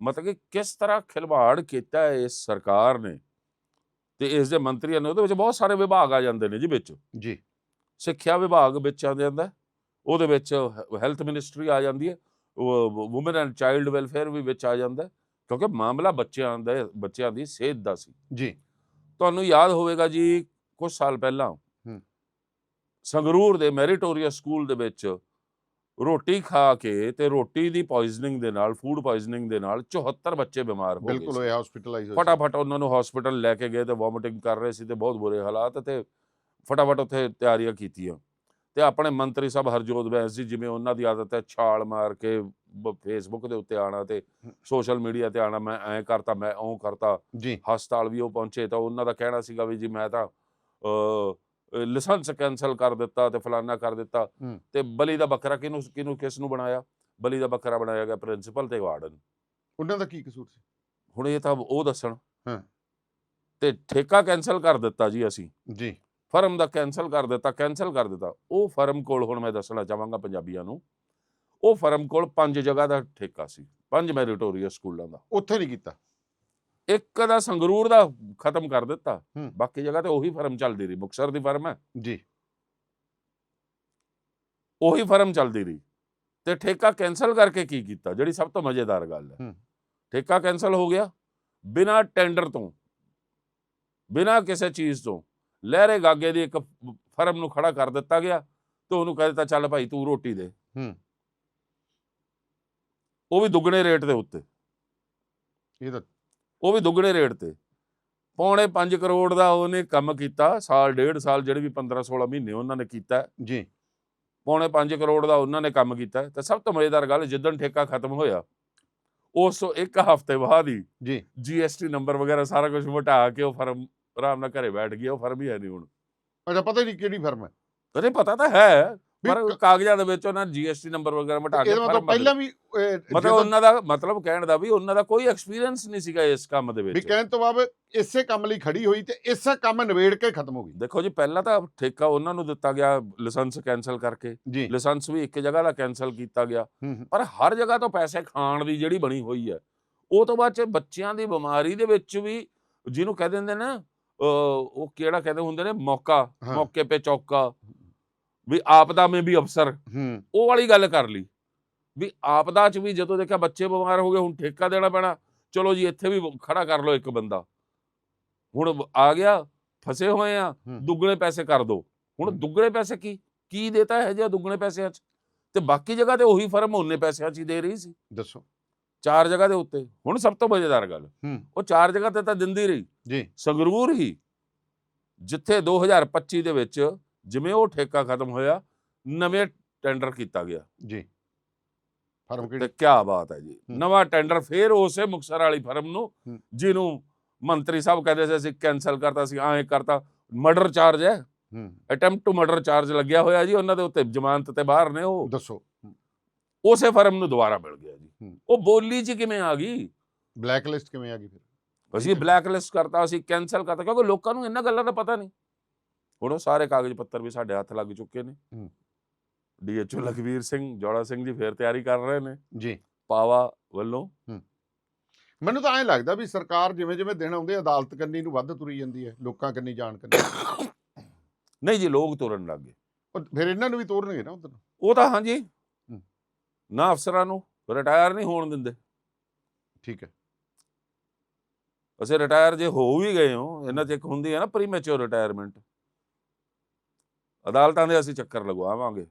ਮਤਲਬ ਕਿ ਕਿਸ ਤਰ੍ਹਾਂ ਖਿਲਵਾੜ ਕੀਤਾ ਹੈ ਇਸ ਸਰਕਾਰ ਨੇ। ਤੇ ਇਸ ਦੇ ਮੰਤਰੀਆਂ ਨੇ ਉਹਦੇ ਵਿੱਚ ਬਹੁਤ ਸਾਰੇ ਵਿਭਾਗ ਆ ਜਾਂਦੇ ਨੇ ਜੀ ਵਿੱਚ। ਜੀ। ਸਿੱਖਿਆ ਵਿਭਾਗ ਵਿੱਚ ਆ ਜਾਂਦਾ ਉਹਦੇ ਵਿੱਚ ਹੈਲਥ ਮਿਨਿਸਟਰੀ ਆ ਜਾਂਦੀ ਹੈ। ਔਮਨ ਐਂਡ ਚਾਈਲਡ ਵੈਲਫੇਅਰ ਵੀ ਵਿੱਚ ਆ ਜਾਂਦਾ ਕਿਉਂਕਿ ਮਾਮਲਾ ਬੱਚਿਆਂ ਦਾ ਬੱਚਿਆਂ ਦੀ ਸਿਹਤ ਦਾ ਸੀ ਜੀ ਤੁਹਾਨੂੰ ਯਾਦ ਹੋਵੇਗਾ ਜੀ ਕੁਝ ਸਾਲ ਪਹਿਲਾਂ ਹੂੰ। ਸੰਗਰੂਰ ਦੇ ਮੈਰੀਟੋਰੀਅਸ ਸਕੂਲ ਦੇ ਵਿੱਚ ਰੋਟੀ ਖਾ ਕੇ ਤੇ ਰੋਟੀ ਦੀ ਪੋਇਜ਼ਨਿੰਗ ਦੇ ਨਾਲ ਫੂਡ ਪੋਇਜ਼ਨਿੰਗ ਦੇ ਨਾਲ 74 ਬੱਚੇ ਬਿਮਾਰ ਹੋ ਗਏ ਬਿਲਕੁਲ। ਹੋਇਆ ਹਸਪੀਟਲਾਈਜ਼ ਫਟਾਫਟ ਉਹਨਾਂ ਨੂੰ ਹਸਪੀਟਲ ਲੈ ਕੇ ਗਏ ਤੇ ਵੋਮਿਟਿੰਗ ਕਰ ਰਹੇ ਸੀ ਤੇ ਬਹੁਤ ਬੁਰੇ ਹਾਲਾਤ ਤੇ ਫਟਾਫਟ ਉੱਥੇ ਤਿਆਰੀਆਂ ਕੀਤੀਆਂ ਤੇ ਆਪਣੇ ਮੰਤਰੀ ਸਾਹਿਬ ਹਰਜੋਤ ਬੈਂਸ ਜੀ ਜਿਵੇਂ ਉਹਨਾਂ ਦੀ ਆਦਤ ਹੈ ਛਾਲ ਮਾਰ ਕੇ ਫੇਸਬੁੱਕ ਦੇ ਉੱਤੇ ਆਣਾ ਤੇ ਸੋਸ਼ਲ ਮੀਡੀਆ ਤੇ ਆਣਾ ਮੈਂ ਐਂ ਕਰਤਾ ਮੈਂ ਉਹ ਕਰਤਾ ਜੀ। ਹਸਪਤਾਲ ਵੀ ਉਹ ਪਹੁੰਚੇ ਤਾਂ ਉਹਨਾਂ ਦਾ ਕਹਿਣਾ ਸੀਗਾ ਵੀ ਜੀ ਮੈਂ ਤਾਂ ਲਾਇਸੈਂਸ ਕੈਨਸਲ ਕਰ ਦਿੱਤਾ ਤੇ ਫਲਾਨਾ ਕਰ ਦਿੱਤਾ। ਤੇ ਬਲੀ ਦਾ ਬੱਕਰਾ ਕਿਹਨੂੰ ਕਿਹਨੂੰ ਕਿਸ ਨੂੰ ਬਣਾਇਆ? ਬਲੀ ਦਾ ਬੱਕਰਾ ਬਣਾਇਆ ਗਿਆ ਪ੍ਰਿੰਸੀਪਲ ਤੇ ਵਾਰਡਨ ਉਹਨਾਂ ਦਾ ਕੀ ਕਸੂਰ ਸੀ? ਹੁਣ ਇਹ ਤਾਂ ਉਹ ਦੱਸਣ। ਹਾਂ। ਤੇ ਠੇਕਾ ਕੈਨਸਲ ਕਰ ਦਿੱਤਾ ਜੀ ਅਸੀਂ। ਜੀ। ਫਰਮ ਦਾ ਕੈਨਸਲ ਕਰ ਦਿੱਤਾ ਕੈਨਸਲ ਕਰ ਦਿੱਤਾ। ਉਹ ਫਰਮ ਕੋਲ ਹੁਣ ਮੈਂ ਦੱਸਣਾ ਚਾਹਾਂਗਾ ਪੰਜਾਬੀਆਂ ਨੂੰ ਉਹ ਫਰਮ ਕੋਲ ਪੰਜ ਜਗ੍ਹਾ ਦਾ ਠੇਕਾ ਸੀ ਪੰਜ ਮੈਰੀਟੋਰੀਅਸ ਸਕੂਲਾਂ ਦਾ। ਉੱਥੇ ਨਹੀਂ ਕੀਤਾ। ਇੱਕ ਦਾ ਸੰਗਰੂਰ ਦਾ ਖਤਮ ਕਰ ਦਿੱਤਾ। ਬਾਕੀ ਜਗ੍ਹਾ ਤੇ ਉਹੀ ਫਰਮ ਚੱਲਦੀ ਰਹੀ ਮੁਕਸਰ ਦੀ ਫਰਮ ਹੈ। ਜੀ। ਉਹੀ ਫਰਮ ਚੱਲਦੀ ਰਹੀ। ਤੇ ਠੇਕਾ ਕੈਨਸਲ ਕਰਕੇ ਕੀ ਕੀਤਾ ਜਿਹੜੀ ਸਭ ਤੋਂ ਮਜ਼ੇਦਾਰ ਗੱਲ ਹੂੰ। ਠੇਕਾ ਕੈਨਸਲ ਹੋ ਗਿਆ ਬਿਨਾ ਟੈਂਡਰ ਤੋਂ ਬਿਨਾ ਕਿਸੇ ਚੀਜ਼ ਤੋਂ ਲਹਿਰੇ ਗਾਗੇ ਦੀ ਇੱਕ ਫਰਮ ਨੂੰ ਖੜਾ ਕਰ ਦਿੱਤਾ ਗਿਆ ਤੇ ਉਹਨੂੰ ਕਹਿ ਦਿੱਤਾ ਚੱਲ ਭਾਈ ਤੂੰ ਰੋਟੀ ਦੇ। ਹੂੰ। ਉਹ ਵੀ ਦੁੱਗਣੇ ਰੇਟ ਦੇ ਉੱਤੇ। ਇਹ ਤਾਂ ਉਹ ਵੀ ਦੁੱਗਣੇ ਰੇਟ ਤੇ। ਪੌਣੇ 5 ਕਰੋੜ ਦਾ ਉਹਨੇ ਕੰਮ ਕੀਤਾ ਸਾਲ ਡੇਢ ਸਾਲ ਜਿਹੜੇ ਵੀ 15 16 ਮਹੀਨੇ ਉਹਨਾਂ ਨੇ ਕੀਤਾ। ਜੀ। ਪੌਣੇ 5 ਕਰੋੜ ਦਾ ਉਹਨਾਂ ਨੇ ਕੰਮ ਕੀਤਾ ਤੇ ਸਭ ਤੋਂ ਮਜ਼ੇਦਾਰ ਗੱਲ ਜਿੱਦਣ ਠੇਕਾ ਖਤਮ ਹੋਇਆ ਉਸ ਤੋਂ ਇੱਕ ਹਫ਼ਤੇ ਬਾਅਦ ਹੀ ਜੀ। ਜੀਐਸਟੀ ਨੰਬਰ ਵਗੈਰਾ ਸਾਰਾ ਕੁਝ ਵਟਾ ਕੇ ਉਹ ਫਰਮ ਆਰਾਮ ਨਾਲ ਘਰੇ ਬੈਠ ਗਿਆ ਉਹ ਫਰਮ ਹੀ ਹੈ ਨਹੀਂ ਹੁਣ। ਅੱਛਾ ਪਤਾ ਹੀ ਨਹੀਂ ਕਿਹੜੀ ਫਰਮ ਹੈ। ਕਦੇ ਪਤਾ ਤਾਂ ਹੈ ਵੀ ਪਰ ਕਾਗਜ਼ਾਂ ਦੇ ਵਿੱਚ ਉਹਨਾਂ ਜੀਐਸਟੀ ਨੰਬਰ ਵਗੈਰਾ ਵਟਾ ਕੇ ਮਤਲਬ ਪਹਿਲਾਂ ਵੀ ਮਤਲਬ ਉਹਨਾਂ ਦਾ ਮਤਲਬ ਕਹਿਣ ਦਾ ਵੀ ਉਹਨਾਂ ਦਾ ਕੋਈ ਐਕਸਪੀਰੀਅੰਸ ਨਹੀਂ ਸੀਗਾ ਇਸ ਕੰਮ ਦੇ ਵੀ ਵਿੱਚ। ਕਹਿਣ ਤੋਂ ਬਾਅਦ ਇਸੇ ਕੰਮ ਲਈ ਖੜੀ ਹੋਈ ਤੇ ਇਸੇ ਕੰਮ ਨਿਬੇੜ ਕੇ ਖਤਮ ਹੋ ਗਈ। ਦੇਖੋ ਜੀ ਪਹਿਲਾਂ ਤਾਂ ਠੇਕਾ ਉਹਨਾਂ ਨੂੰ ਦਿੱਤਾ ਗਿਆ ਲਾਇਸੈਂਸ ਕੈਨਸਲ ਕਰਕੇ। ਲਾਇਸੈਂਸ ਵੀ ਇੱਕ ਜਗ੍ਹਾ ਦਾ ਕੈਨਸਲ ਕੀਤਾ ਗਿਆ। ਪਰ ਹਰ ਜਗ੍ਹਾ ਤੋਂ ਪੈਸੇ ਖਾਣ ਦੀ ਜਿਹੜੀ ਬਣੀ ਹੋਈ ਹੈ ਉਹ ਤੋਂ ਬਾਅਦ ਚ ਬੱਚਿਆਂ ਦੀ ਬਿਮਾਰੀ ਦੇ ਵਿੱਚ ਵੀ ਜਿਹਨੂੰ ਕਹਿ ਦਿੰਦੇ ਨੇ ਉਹ ਕਿਹੜਾ ਕਹਿੰਦੇ ਹੁੰਦੇ ਨੇ? ਮੌਕਾ। ਮੌਕੇ ਤੇ ਚੌਕਾ। ਵੀ ਆਪਦਾ ਮੇ ਵੀ ਅਫਸਰ। ਉਹ ਵਾਲੀ ਗੱਲ ਕਰ ਲਈ। ਵੀ ਆਪਦਾ ਚ ਵੀ ਜਦੋਂ ਦੇਖਿਆ ਬੱਚੇ ਬਿਮਾਰ ਹੋ ਗਏ ਹੁਣ ਠੇਕਾ ਦੇਣਾ ਪੈਣਾ। ਚਲੋ ਜੀ ਇੱਥੇ ਵੀ ਖੜਾ ਕਰ ਲਓ ਇੱਕ ਬੰਦਾ। ਹੁਣ ਆ ਗਿਆ ਫਸੇ ਹੋਏ ਆ। ਦੁੱਗਣੇ ਪੈਸੇ ਕਰ ਦੋ। ਹੁਣ। ਦੁੱਗਣੇ ਪੈਸੇ ਕੀ? ਕੀ ਦੇਤਾ ਹੈ ਜੇ ਦੁੱਗਣੇ ਪੈਸਿਆਂ ਚ? ਤੇ ਬਾਕੀ ਜਗ੍ਹਾ ਤੇ ਉਹੀ ਫਰਮ ਉਹਨੇ ਪੈਸਿਆਂ ਚ ਹੀ ਦੇ ਰਹੀ ਸੀ। ਦੱਸੋ। ਚਾਰ ਜਗ੍ਹਾ ਦੇ ਉੱਤੇ। ਹੁਣ ਸਭ ਤੋਂ ਮਜ਼ੇਦਾਰ ਗੱਲ। ਉਹ ਚਾਰ ਜਗ੍ਹਾ ਤੇ ਤਾਂ ਦਿੰਦੀ ਰਹੀ। ਜੀ। ਸੰਗਰੂਰ ਹੀ ਜਿੱਥੇ 2025 ਦੇ ਵਿੱਚ ਜਿਵੇਂ ਉਹ ਠੇਕਾ ਖਤਮ ਹੋਇਆ ਨਵੇਂ ਟੈਂਡਰ ਕੀਤਾ ਗਿਆ। ਜੀ। ਫਰਮ ਤੇ ਕਿਹੜੀ ਕੀ ਬਾਤ ਹੈ ਜੀ। ਨਵਾਂ ਟੈਂਡਰ ਫੇਰ ਉਸੇ ਮੁਕਸਰ ਵਾਲੀ ਫਰਮ ਨੂੰ। ਜਿਹਨੂੰ ਮੰਤਰੀ ਸਾਹਿਬ ਕਹਿੰਦੇ ਸੀ ਅਸੀਂ ਕੈਨਸਲ ਕਰਤਾ ਸੀ ਐਂ ਕਰਤਾ ਮਰਡਰ ਚਾਰਜ ਹੈ। ਅਟੈਂਪਟ ਟੂ ਮਰਡਰ ਚਾਰਜ ਲੱਗਿਆ ਹੋਇਆ ਜੀ ਉਹਨਾਂ ਦੇ ਉੱਤੇ ਜ਼ਮਾਨਤ ਤੇ ਬਾਹਰ ਨੇ ਉਹ। ਦੱਸੋ। ਉਸੇ ਫਰਮ ਨੂੰ ਦੁਬਾਰਾ ਮਿਲ ਗਿਆ ਜੀ। ਉਹ ਬੋਲੀ ਚ ਕਿਵੇਂ ਆ ਗਈ? ਬਲੈਕ ਲਿਸਟ ਕਿਵੇਂ ਆ ਗਈ ਫਿਰ? ਅਸੀਂ ਬਲੈਕ ਲਿਸਟ ਕਰਤਾ ਅਸੀਂ ਕੈਨਸਲ ਕਰਤਾ ਕਿਉਂਕਿ ਲੋਕਾਂ ਨੂੰ ਇਹਨਾਂ ਗੱਲਾਂ ਦਾ ਪਤਾ ਨਹੀਂ। ਹੁਣ ਉਹ ਸਾਰੇ ਕਾਗਜ਼ ਪੱਤਰ ਵੀ ਸਾਡੇ ਹੱਥ ਲੱਗ ਚੁੱਕੇ ਨੇ। ਹੂੰ। ਡੀਐਚਓ ਲਖਵੀਰ ਸਿੰਘ ਜੋੜਾ ਸਿੰਘ ਜੀ ਫੇਰ ਤਿਆਰੀ ਕਰ ਰਹੇ ਨੇ। ਜੀ। ਪਾਵਾ ਵੱਲੋਂ। ਮੈਨੂੰ ਤਾਂ ਐਂ ਲੱਗਦਾ ਵੀ ਸਰਕਾਰ ਜਿਵੇਂ ਜਿਵੇਂ ਦਿਨ ਆਉਂਦੇ ਅਦਾਲਤ ਕੰਨੀ ਨੂੰ ਵੱਧ ਤੁਰੀ ਜਾਂਦੀ ਹੈ ਲੋਕਾਂ ਕੰਨੀ ਜਾਣ ਕੰਨੀ। ਨਹੀਂ ਜੀ ਲੋਕ ਤੁਰਨ ਲੱਗ ਗਏ। ਫਿਰ ਇਹਨਾਂ ਨੂੰ ਵੀ ਤੋਰਨਗੇ ਨਾ ਉਧਰ ਉਹ ਤਾਂ ਹਾਂਜੀ ਨਾ ਅਫਸਰਾਂ ਨੂੰ ਰਿਟਾਇਰ ਨਹੀਂ ਹੋਣ ਦਿੰਦੇ। ਠੀਕ ਹੈ। ਅਸੀਂ ਰਿਟਾਇਰ ਜੇ ਹੋ ਵੀ ਗਏ ਹੋ ਇਹਨਾਂ 'ਚ ਇੱਕ ਹੁੰਦੀ ਹੈ ਨਾ ਪ੍ਰੀਮੈਚੁਰ ਰਿਟਾਇਰਮੈਂਟ ਅਦਾਲਤਾਂ ਦੇ ਅਸੀਂ ਚੱਕਰ ਲਗਵਾਵਾਂਗੇ।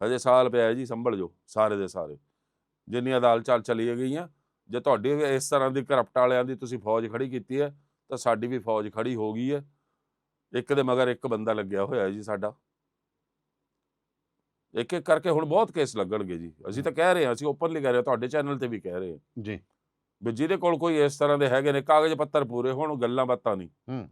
ਹਜੇ ਸਾਲ ਪਿਆ ਜੀ ਸੰਭਲ ਜੋ ਸਾਰੇ ਦੇ ਸਾਰੇ। ਜਿੰਨੀ ਅਦਾਲਤ ਚੱਲ ਚਲੀ ਗਈਆਂ ਜੇ ਤੁਹਾਡੀ ਇਸ ਤਰ੍ਹਾਂ ਦੀ ਕਰਪਟ ਵਾਲਿਆਂ ਦੀ ਤੁਸੀਂ ਫੌਜ ਖੜੀ ਕੀਤੀ ਹੈ ਤਾਂ ਤਾਂ ਸਾਡੀ ਵੀ ਫੌਜ ਖੜੀ ਹੋ ਗਈ ਹੈ। ਇੱਕ ਦੇ ਮਗਰ ਇੱਕ ਬੰਦਾ ਲੱਗਿਆ ਹੋਇਆ ਜੀ ਸਾਡਾ। ਇੱਕ ਇੱਕ ਕਰਕੇ ਹੁਣ ਬਹੁਤ ਕੇਸ ਲੱਗਣਗੇ ਜੀ। ਅਸੀਂ ਤਾਂ ਕਹਿ ਰਹੇ ਹਾਂ ਅਸੀਂ ਓਪਨਲੀ ਕਹਿ ਰਹੇ ਹਾਂ ਤੁਹਾਡੇ ਚੈਨਲ ਤੇ ਵੀ ਕਹਿ ਰਹੇ ਹਾਂ। ਜੀ। ਵੀ ਜਿਹਦੇ ਕੋਲ ਕੋਈ ਇਸ ਤਰ੍ਹਾਂ ਦੇ ਹੈਗੇ ਨੇ ਕਾਗਜ਼ ਪੱਤਰ ਪੂਰੇ ਹੋਣ ਗੱਲਾਂ ਬਾਤਾਂ ਨਹੀਂ। ਹੂੰ।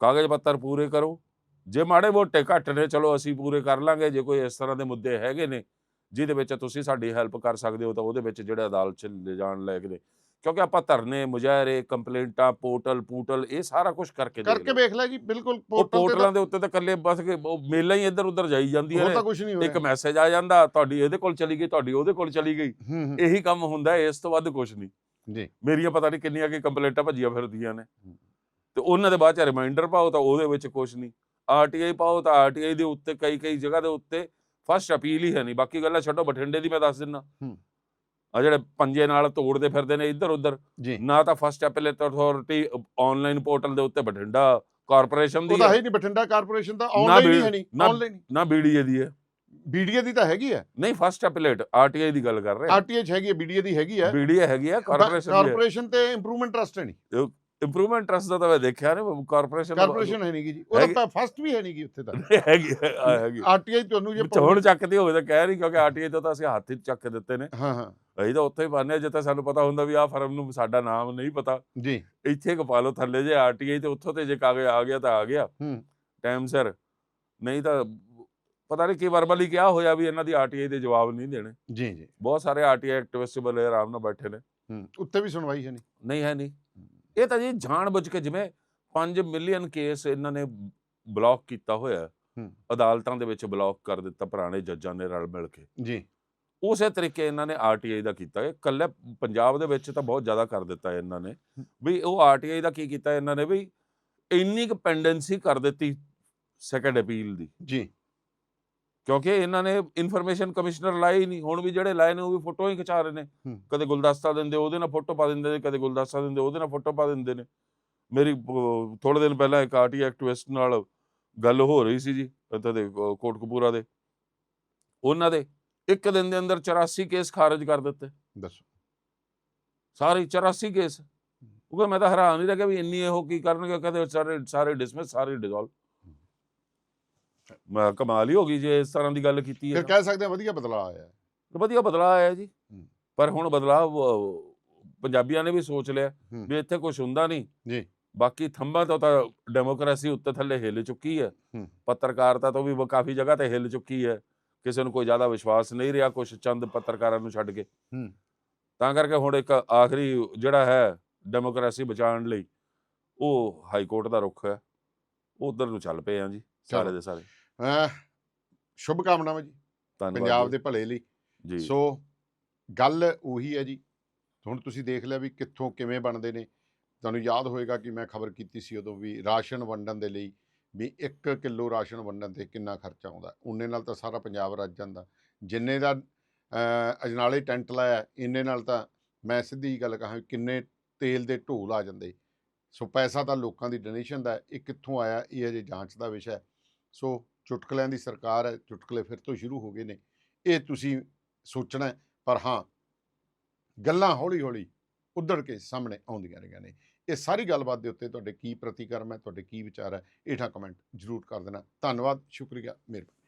ਕਾਗਜ਼ ਪੱਤਰ ਪੂਰੇ ਕਰੋ। ਜੇ ਮਾੜੇ ਮੋਟੇ ਘੱਟ ਨੇ ਚਲੋ ਅਸੀਂ ਪੂਰੇ ਕਰ ਲਾਂਗੇ। ਜੇ ਕੋਈ ਇਸ ਤਰ੍ਹਾਂ ਦੇ ਮੁੱਦੇ ਹੈਗੇ ਨੇ ਜਿਹਦੇ ਵਿੱਚ ਤੁਸੀਂ ਸਾਡੀ ਹੈਲਪ ਕਰ ਸਕਦੇ ਹੋ ਤਾਂ ਉਹਦੇ ਵਿੱਚ ਜਿਹੜੇ ਅਦਾਲਤ ਚ ਲੈ ਜਾਣ ਲਾਇਕ ਨੇ ਕਿਉਂਕਿ ਆਪਾਂ ਧਰਨੇ ਮੁਜ਼ਾਹਰੇ ਕੰਪਲੇਂਟਾਂ ਪੋਰਟਲ ਪੂਟਲ ਇਹ ਸਾਰਾ ਕੁਝ ਕਰਕੇ ਕਰਕੇ। ਵੇਖ ਲੈ ਜੀ ਬਿਲਕੁਲ ਪੋਰਟਲਾਂ ਦੇ ਉੱਤੇ ਤਾਂ ਇਕੱਲੇ ਬਸ ਮੇਲਾਂ ਹੀ ਇੱਧਰ ਉੱਧਰ ਜਾਈ ਕੁਝ ਨਹੀਂ ਇੱਕ ਮੈਸੇਜ ਆ ਜਾਂਦਾ ਤੁਹਾਡੀ ਇਹਦੇ ਕੋਲ ਚਲੀ ਗਈ ਤੁਹਾਡੀ ਉਹਦੇ ਕੋਲ ਚਲੀ ਗਈ ਹੂੰ ਹੂੰ ਇਹੀ ਕੰਮ ਹੁੰਦਾ ਹੈ, ਇਸ ਤੋਂ ਵੱਧ ਕੁਝ ਨਹੀਂ ਜੀ ਮੇਰੀਆਂ ਪਤਾ ਨਹੀਂ ਕਿੰਨੀਆਂ ਕੀ ਕੰਪਲੇਂਟਾਂ ਭੱਜੀਆਂ ਫਿਰਦੀਆਂ ਨੇ ਤੇ ਉਹਨਾਂ ਦੇ ਬਾਅਦ ਚ ਰਿਮਾਈਂਡਰ ਪਾਓ ਤਾਂ ਉਹਦੇ ਵਿੱਚ ਕੁਝ ਨਹੀਂ ਆਰਟੀਆਈ ਪਾਓ ਤਾਂ ਆਰਟੀਆਈ ਦੇ ਉੱਤੇ ਕਈ ਕਈ ਜਗ੍ਹਾ ਦੇ ਉੱਤੇ ਫਸਟ ਅਪੀਲ ਹੀ ਹੈ ਨਹੀਂ ਬਾਕੀ ਗੱਲਾਂ ਛੱਡੋ ਬਠਿੰਡੇ ਦੀ ਮੈਂ ਦੱਸ ਦਿੰਨਾ ਹੂੰ। ਆ ਜਿਹੜੇ ਪੰਜੇ ਨਾਲ ਤੋੜਦੇ ਫਿਰਦੇ ਨੇ ਇੱਧਰ ਉੱਧਰ ਨਾ ਤਾਂ first appellate authority online portal ਦੇ ਉੱਤੇ ਬਠਿੰਡਾ ਕਾਰਪੋਰੇਸ਼ਨ ਦੀ ਉਹ ਤਾਂ ਹੈ। ਨਹੀਂ ਬਠਿੰਡਾ ਕਾਰਪੋਰੇਸ਼ਨ ਦਾ ਆਨਲਾਈਨ ਹੀ ਹੈ ਨਹੀਂ ਆਨਲਾਈਨ ਨਾ ਬੀਡੀਏ ਦੀ ਹੈ। ਬੀਡੀਏ ਦੀ ਤਾਂ ਹੈਗੀ ਹੈ। ਨਹੀਂ ਫਸਟ ਐਪੀਲੇਟ ਆਰਟੀਆਈ ਦੀ ਗੱਲ ਕਰ ਰਹੇ ਹਾਂ। ਆਰਟੀਐਚ ਹੈਗੀ ਹੈ ਬੀਡੀਏ ਦੀ ਹੈਗੀ ਹੈ। ਬੀਡੀਏ ਹੈਗੀ ਹੈ ਕਾਰਪੋਰੇਸ਼ਨ ਦੀ ਕਾਰਪੋਰੇਸ਼ਨ ਤੇ ਇੰਪਰੂਵਮੈਂਟ ਟਰਸਟ ਹੈ ਨਹੀਂ। ਇੰਪਰੂਵਮੈਂਟ ਟਰਸਟ ਦਾ ਤਾਂ ਮੈਂ ਦੇਖਿਆ ਨਾ ਕਾਰਪੋਰੇਸ਼ਨ ਕਾਰਪੋਰੇਸ਼ਨ ਹੈ ਨਹੀਂਗੀ ਜੀ। ਹੈਗੀ- ਉਹਦਾ ਫਸਟ ਵੀ ਹੈ ਨਹੀਂਗੀ ਉੱਥੇ ਤਾਂ। ਹੈਗੀ ਹੈਗੀ ਆਰਟੀਆਈ ਤੁਹਾਨੂੰ ਜੇ ਹੁਣ ਚੱਕਦੀ ਹੋਵੇ ਤਾਂ ਕਹਿ ਰਹੀ ਕਿਉਂਕਿ ਆਰਟੀਆਈ ਤੋਂ ਤਾਂ ਅਸੀਂ ਹੱਥ ਹੀ ਚੱਕ ਦਿੱਤੇ ਨੇ। ਹਾਂ ਹਾਂ। ਅਸੀਂ ਤਾਂ ਉੱਥੇ ਹੀ ਹਾਂ ਜਿੱਥੇ ਸਾਨੂੰ ਪਤਾ ਹੁੰਦਾ ਵੀ ਆਹ ਫਰਮ ਨੂੰ ਸਾਡਾ ਨਾਮ ਨਹੀਂ ਪਤਾ। ਜੀ। ਇੱਥੇ ਕਪਾ ਲਓ ਥੱਲੇ ਜੇ ਆਰਟੀਆਈ ਤੇ ਉੱਥੋਂ ਤੇ ਜੇ ਕਾਗਜ਼ ਆ ਗਿਆ ਤਾਂ ਆ ਗਿਆ। ਹੂੰ। ਟਾਈਮ ਸਿਰ। ਨਹੀਂ ਤਾਂ ਪਤਾ ਨਹੀਂ ਕੀ ਵਰਬਲੀ ਕਿਹਾ ਹੋਇਆ ਵੀ ਇਹਨਾਂ ਦੀ ਆਰਟੀਆਈ ਦੇ ਜਵਾਬ ਨਹੀਂ ਦੇਣੇ। ਜੀ ਜੀ। ਬਹੁਤ ਸਾਰੇ ਆਰਟੀਆਈ ਐਕਟਿਵਿਸਟ ਬਲੇ ਆਰਾਮ ਨਾਲ ਬੈਠੇ ਨੇ। ਹੂੰ ਉੱਤੇ ਵੀ ਸੁਣਵਾਈ ਹੈ ਨਹੀਂ ਨਹੀਂ ਹੈ ਨਹੀਂ ਇਹ ਤਾਂ ਜੀ ਜਾਣਬੁੱਝ ਕੇ ਜਿਵੇਂ 5 ਮਿਲੀਅਨ ਕੇਸ ਇਹਨਾਂ ਨੇ ਬਲੌਕ ਕੀਤਾ ਹੋਇਆ। ਅਦਾਲਤਾਂ ਦੇ ਵਿੱਚ ਬਲੌਕ ਕਰ ਦਿੱਤਾ ਪੁਰਾਣੇ ਜੱਜਾਂ ਨੇ ਰਲ ਮਿਲ ਕੇ। ਜੀ। ਉਸੇ ਤਰੀਕੇ ਇਹਨਾਂ ਨੇ ਆਰਟੀਆਈ ਦਾ ਕੀਤਾ ਹੈ। ਕੱਲੇ ਪੰਜਾਬ ਦੇ ਵਿੱਚ ਤਾਂ ਬਹੁਤ ਜ਼ਿਆਦਾ ਕਰ ਦਿੱਤਾ ਇਹਨਾਂ ਨੇ। ਵੀ ਉਹ ਆਰਟੀਆਈ ਦਾ ਕੀ ਕੀਤਾ ਇਹਨਾਂ ਨੇ ਵੀ ਇੰਨੀ ਕੁ ਪੈਂਡੈਂਸੀ ਕਰ ਦਿੱਤੀ ਸੈਕੰਡ ਅਪੀਲ ਦੀ। ਜੀ। ਕਿਉਂਕਿ ਇਹਨਾਂ ਨੇ ਇਨਫੋਰਮੇਸ਼ਨ ਕਮਿਸ਼ਨਰ ਲਾਏ ਹੀ ਨਹੀਂ। ਹੁਣ ਵੀ ਜਿਹੜੇ ਲਾਏ ਨੇ ਉਹ ਵੀ ਫੋਟੋ ਹੀ ਖਿਚਾ ਰਹੇ ਨੇ। ਕਦੇ ਗੁਲਦਸਤਾ ਦਿੰਦੇ ਉਹਦੇ ਨਾਲ ਫੋਟੋ ਪਾ ਦਿੰਦੇ ਨੇ ਕਦੇ ਗੁਲਦਸਤਾ ਦਿੰਦੇ ਉਹਦੇ ਨਾਲ ਫੋਟੋ ਪਾ ਦਿੰਦੇ ਨੇ। ਮੇਰੀ ਥੋੜੇ ਦਿਨ ਪਹਿਲਾਂ ਇੱਕ ਆਰਟੀ ਐਕਟਿਵਿਸਟ ਨਾਲ ਗੱਲ ਹੋ ਰਹੀ ਸੀ ਜੀ ਇੱਥੇ ਦੇ ਕੋਟਕਪੂਰਾ ਦੇ। ਉਹਨਾਂ ਦੇ ਇੱਕ ਦਿਨ ਦੇ ਅੰਦਰ 84 ਕੇਸ ਖਾਰਜ ਕਰ ਦਿੱਤੇ। ਦੱਸੋ। ਸਾਰੇ 84 ਕੇਸ। ਉਹ ਮੈਂ ਤਾਂ ਹੈਰਾਨ ਹੀ ਰਹਿ ਗਿਆ ਵੀ ਇੰਨੀ ਇਹੋ ਕੀ ਕਰਨਗੇ ਕਹਿੰਦੇ ਸਾਰੇ ਸਾਰੇ ਡਿਸਮਿਸ ਸਾਰੇ ਡਿਸੋਲਵ ਮੈਂ ਕਮਾਲ ਹੀ ਹੋ ਗਈ ਜੇ ਇਸ ਤਰ੍ਹਾਂ ਦੀ ਗੱਲ ਕੀਤੀ ਹੈ ਫਿਰ ਤਾਂ। ਕਹਿ ਸਕਦੇ ਹਾਂ ਵਧੀਆ ਬਦਲਾਅ ਆਇਆ ਹੈ। ਵਧੀਆ ਬਦਲਾਅ ਆਇਆ ਜੀ ਹੂੰ। ਪਰ ਹੁਣ ਬਦਲਾਅ ਅਹ, ਪੰਜਾਬੀਆਂ ਨੇ ਵੀ ਸੋਚ ਲਿਆ ਹੂੰ। ਵੀ ਇੱਥੇ ਕੁਝ ਹੁੰਦਾ ਨਹੀਂ ਜੀ। ਬਾਕੀ ਥੰਬਾਂ ਤੋਂ ਤਾਂ ਡੈਮੋਕ੍ਰੇਸੀ ਉੱਤੇ ਥੱਲੇ ਹਿੱਲ ਚੁੱਕੀ ਹੈ ਹੂੰ। ਪੱਤਰਕਾਰਤਾ ਤੋਂ ਵੀ ਕਾਫੀ ਜਗ੍ਹਾ ਤੇ ਹਿੱਲ ਚੁੱਕੀ ਹੈ ਕਿਸੇ ਨੂੰ ਕੋਈ ਜ਼ਿਆਦਾ ਵਿਸ਼ਵਾਸ ਨਹੀਂ ਰਿਹਾ ਕੁਝ ਚੰਦ ਪੱਤਰਕਾਰਾਂ ਨੂੰ ਛੱਡ ਕੇ ਹੂੰ। ਤਾਂ ਕਰਕੇ ਹੁਣ ਇੱਕ ਆਖਰੀ ਜਿਹੜਾ ਹੈ ਡੈਮੋਕ੍ਰੇਸੀ ਬਚਾਉਣ ਲਈ ਉਹ ਹਾਈ ਕੋਰਟ ਦਾ ਰੁਖ ਹੈ ਉਧਰ ਨੂੰ ਚੱਲ ਪਏ ਆ ਜੀ ਸਾਰੇ। ਦੇ ਸਾਰੇ। ਅਹ ਸ਼ੁਭ ਕਾਮਨਾਵਾਂ ਜੀ ਧੰਨਵਾਦ ਪੰਜਾਬ। ਦੇ ਭਲੇ ਲਈ। ਜੀ। ਸੋ ਗੱਲ ਉਹੀ ਹੈ ਜੀ ਹੁਣ ਤੁਸੀਂ ਦੇਖ ਲਿਆ ਵੀ ਕਿੱਥੋਂ ਕਿਵੇਂ ਬਣਦੇ ਨੇ। ਤੁਹਾਨੂੰ ਯਾਦ ਹੋਏਗਾ ਕਿ ਮੈਂ ਖਬਰ ਕੀਤੀ ਸੀ ਉਦੋਂ ਵੀ ਰਾਸ਼ਨ ਵੰਡਣ ਦੇ ਲਈ ਵੀ 1 ਕਿਲੋ ਰਾਸ਼ਨ ਵੰਡਣ ਤੇ ਕਿੰਨਾ ਖਰਚਾ ਆਉਂਦਾ। ਉਹਨੇ ਨਾਲ ਤਾਂ ਸਾਰਾ ਪੰਜਾਬ ਰੱਜ ਜਾਂਦਾ। ਜਿੰਨੇ ਦਾ ਅਜਨਾਲੇ ਟੈਂਟ ਲਾਇਆ ਇੰਨੇ ਨਾਲ ਤਾਂ ਮੈਂ ਸਿੱਧੀ ਗੱਲ ਕਹਾਂ ਕਿੰਨੇ ਤੇਲ ਦੇ ਢੋਲ ਆ ਜਾਂਦੇ। ਸੋ ਪੈਸਾ ਤਾਂ ਲੋਕਾਂ ਦੀ ਡੋਨੇਸ਼ਨ ਦਾ ਹੈ, ਇਹ ਕਿੱਥੋਂ ਆਇਆ ਇਹ ਅਜੇ ਜਾਂਚ ਦਾ ਵਿਸ਼ਾ ਹੈ। ਸੋ ਚੁਟਕਲਿਆਂ ਦੀ ਸਰਕਾਰ ਹੈ, ਚੁਟਕਲੇ ਫਿਰ ਤੋਂ ਸ਼ੁਰੂ ਹੋ ਗਏ ਨੇ। ਇਹ ਤੁਸੀਂ ਸੋਚਣਾ ਪਰ ਹਾਂ, ਗੱਲਾਂ ਹੌਲੀ ਹੌਲੀ ਉੱਧੜ ਕੇ ਸਾਹਮਣੇ ਆਉਂਦੀਆਂ ਰਹੀਆਂ ਨੇ। ਇਹ ਸਾਰੀ ਗੱਲਬਾਤ ਦੇ ਉੱਤੇ ਤੁਹਾਡੇ ਕੀ ਪ੍ਰਤੀਕਰਮ ਹੈ, ਤੁਹਾਡੇ ਕੀ ਵਿਚਾਰ ਹੈ, ਹੇਠਾਂ ਕਮੈਂਟ ਜ਼ਰੂਰ ਕਰ ਦੇਣਾ। ਧੰਨਵਾਦ, ਸ਼ੁਕਰੀਆ, ਮਿਹਰਬਾਨੀ।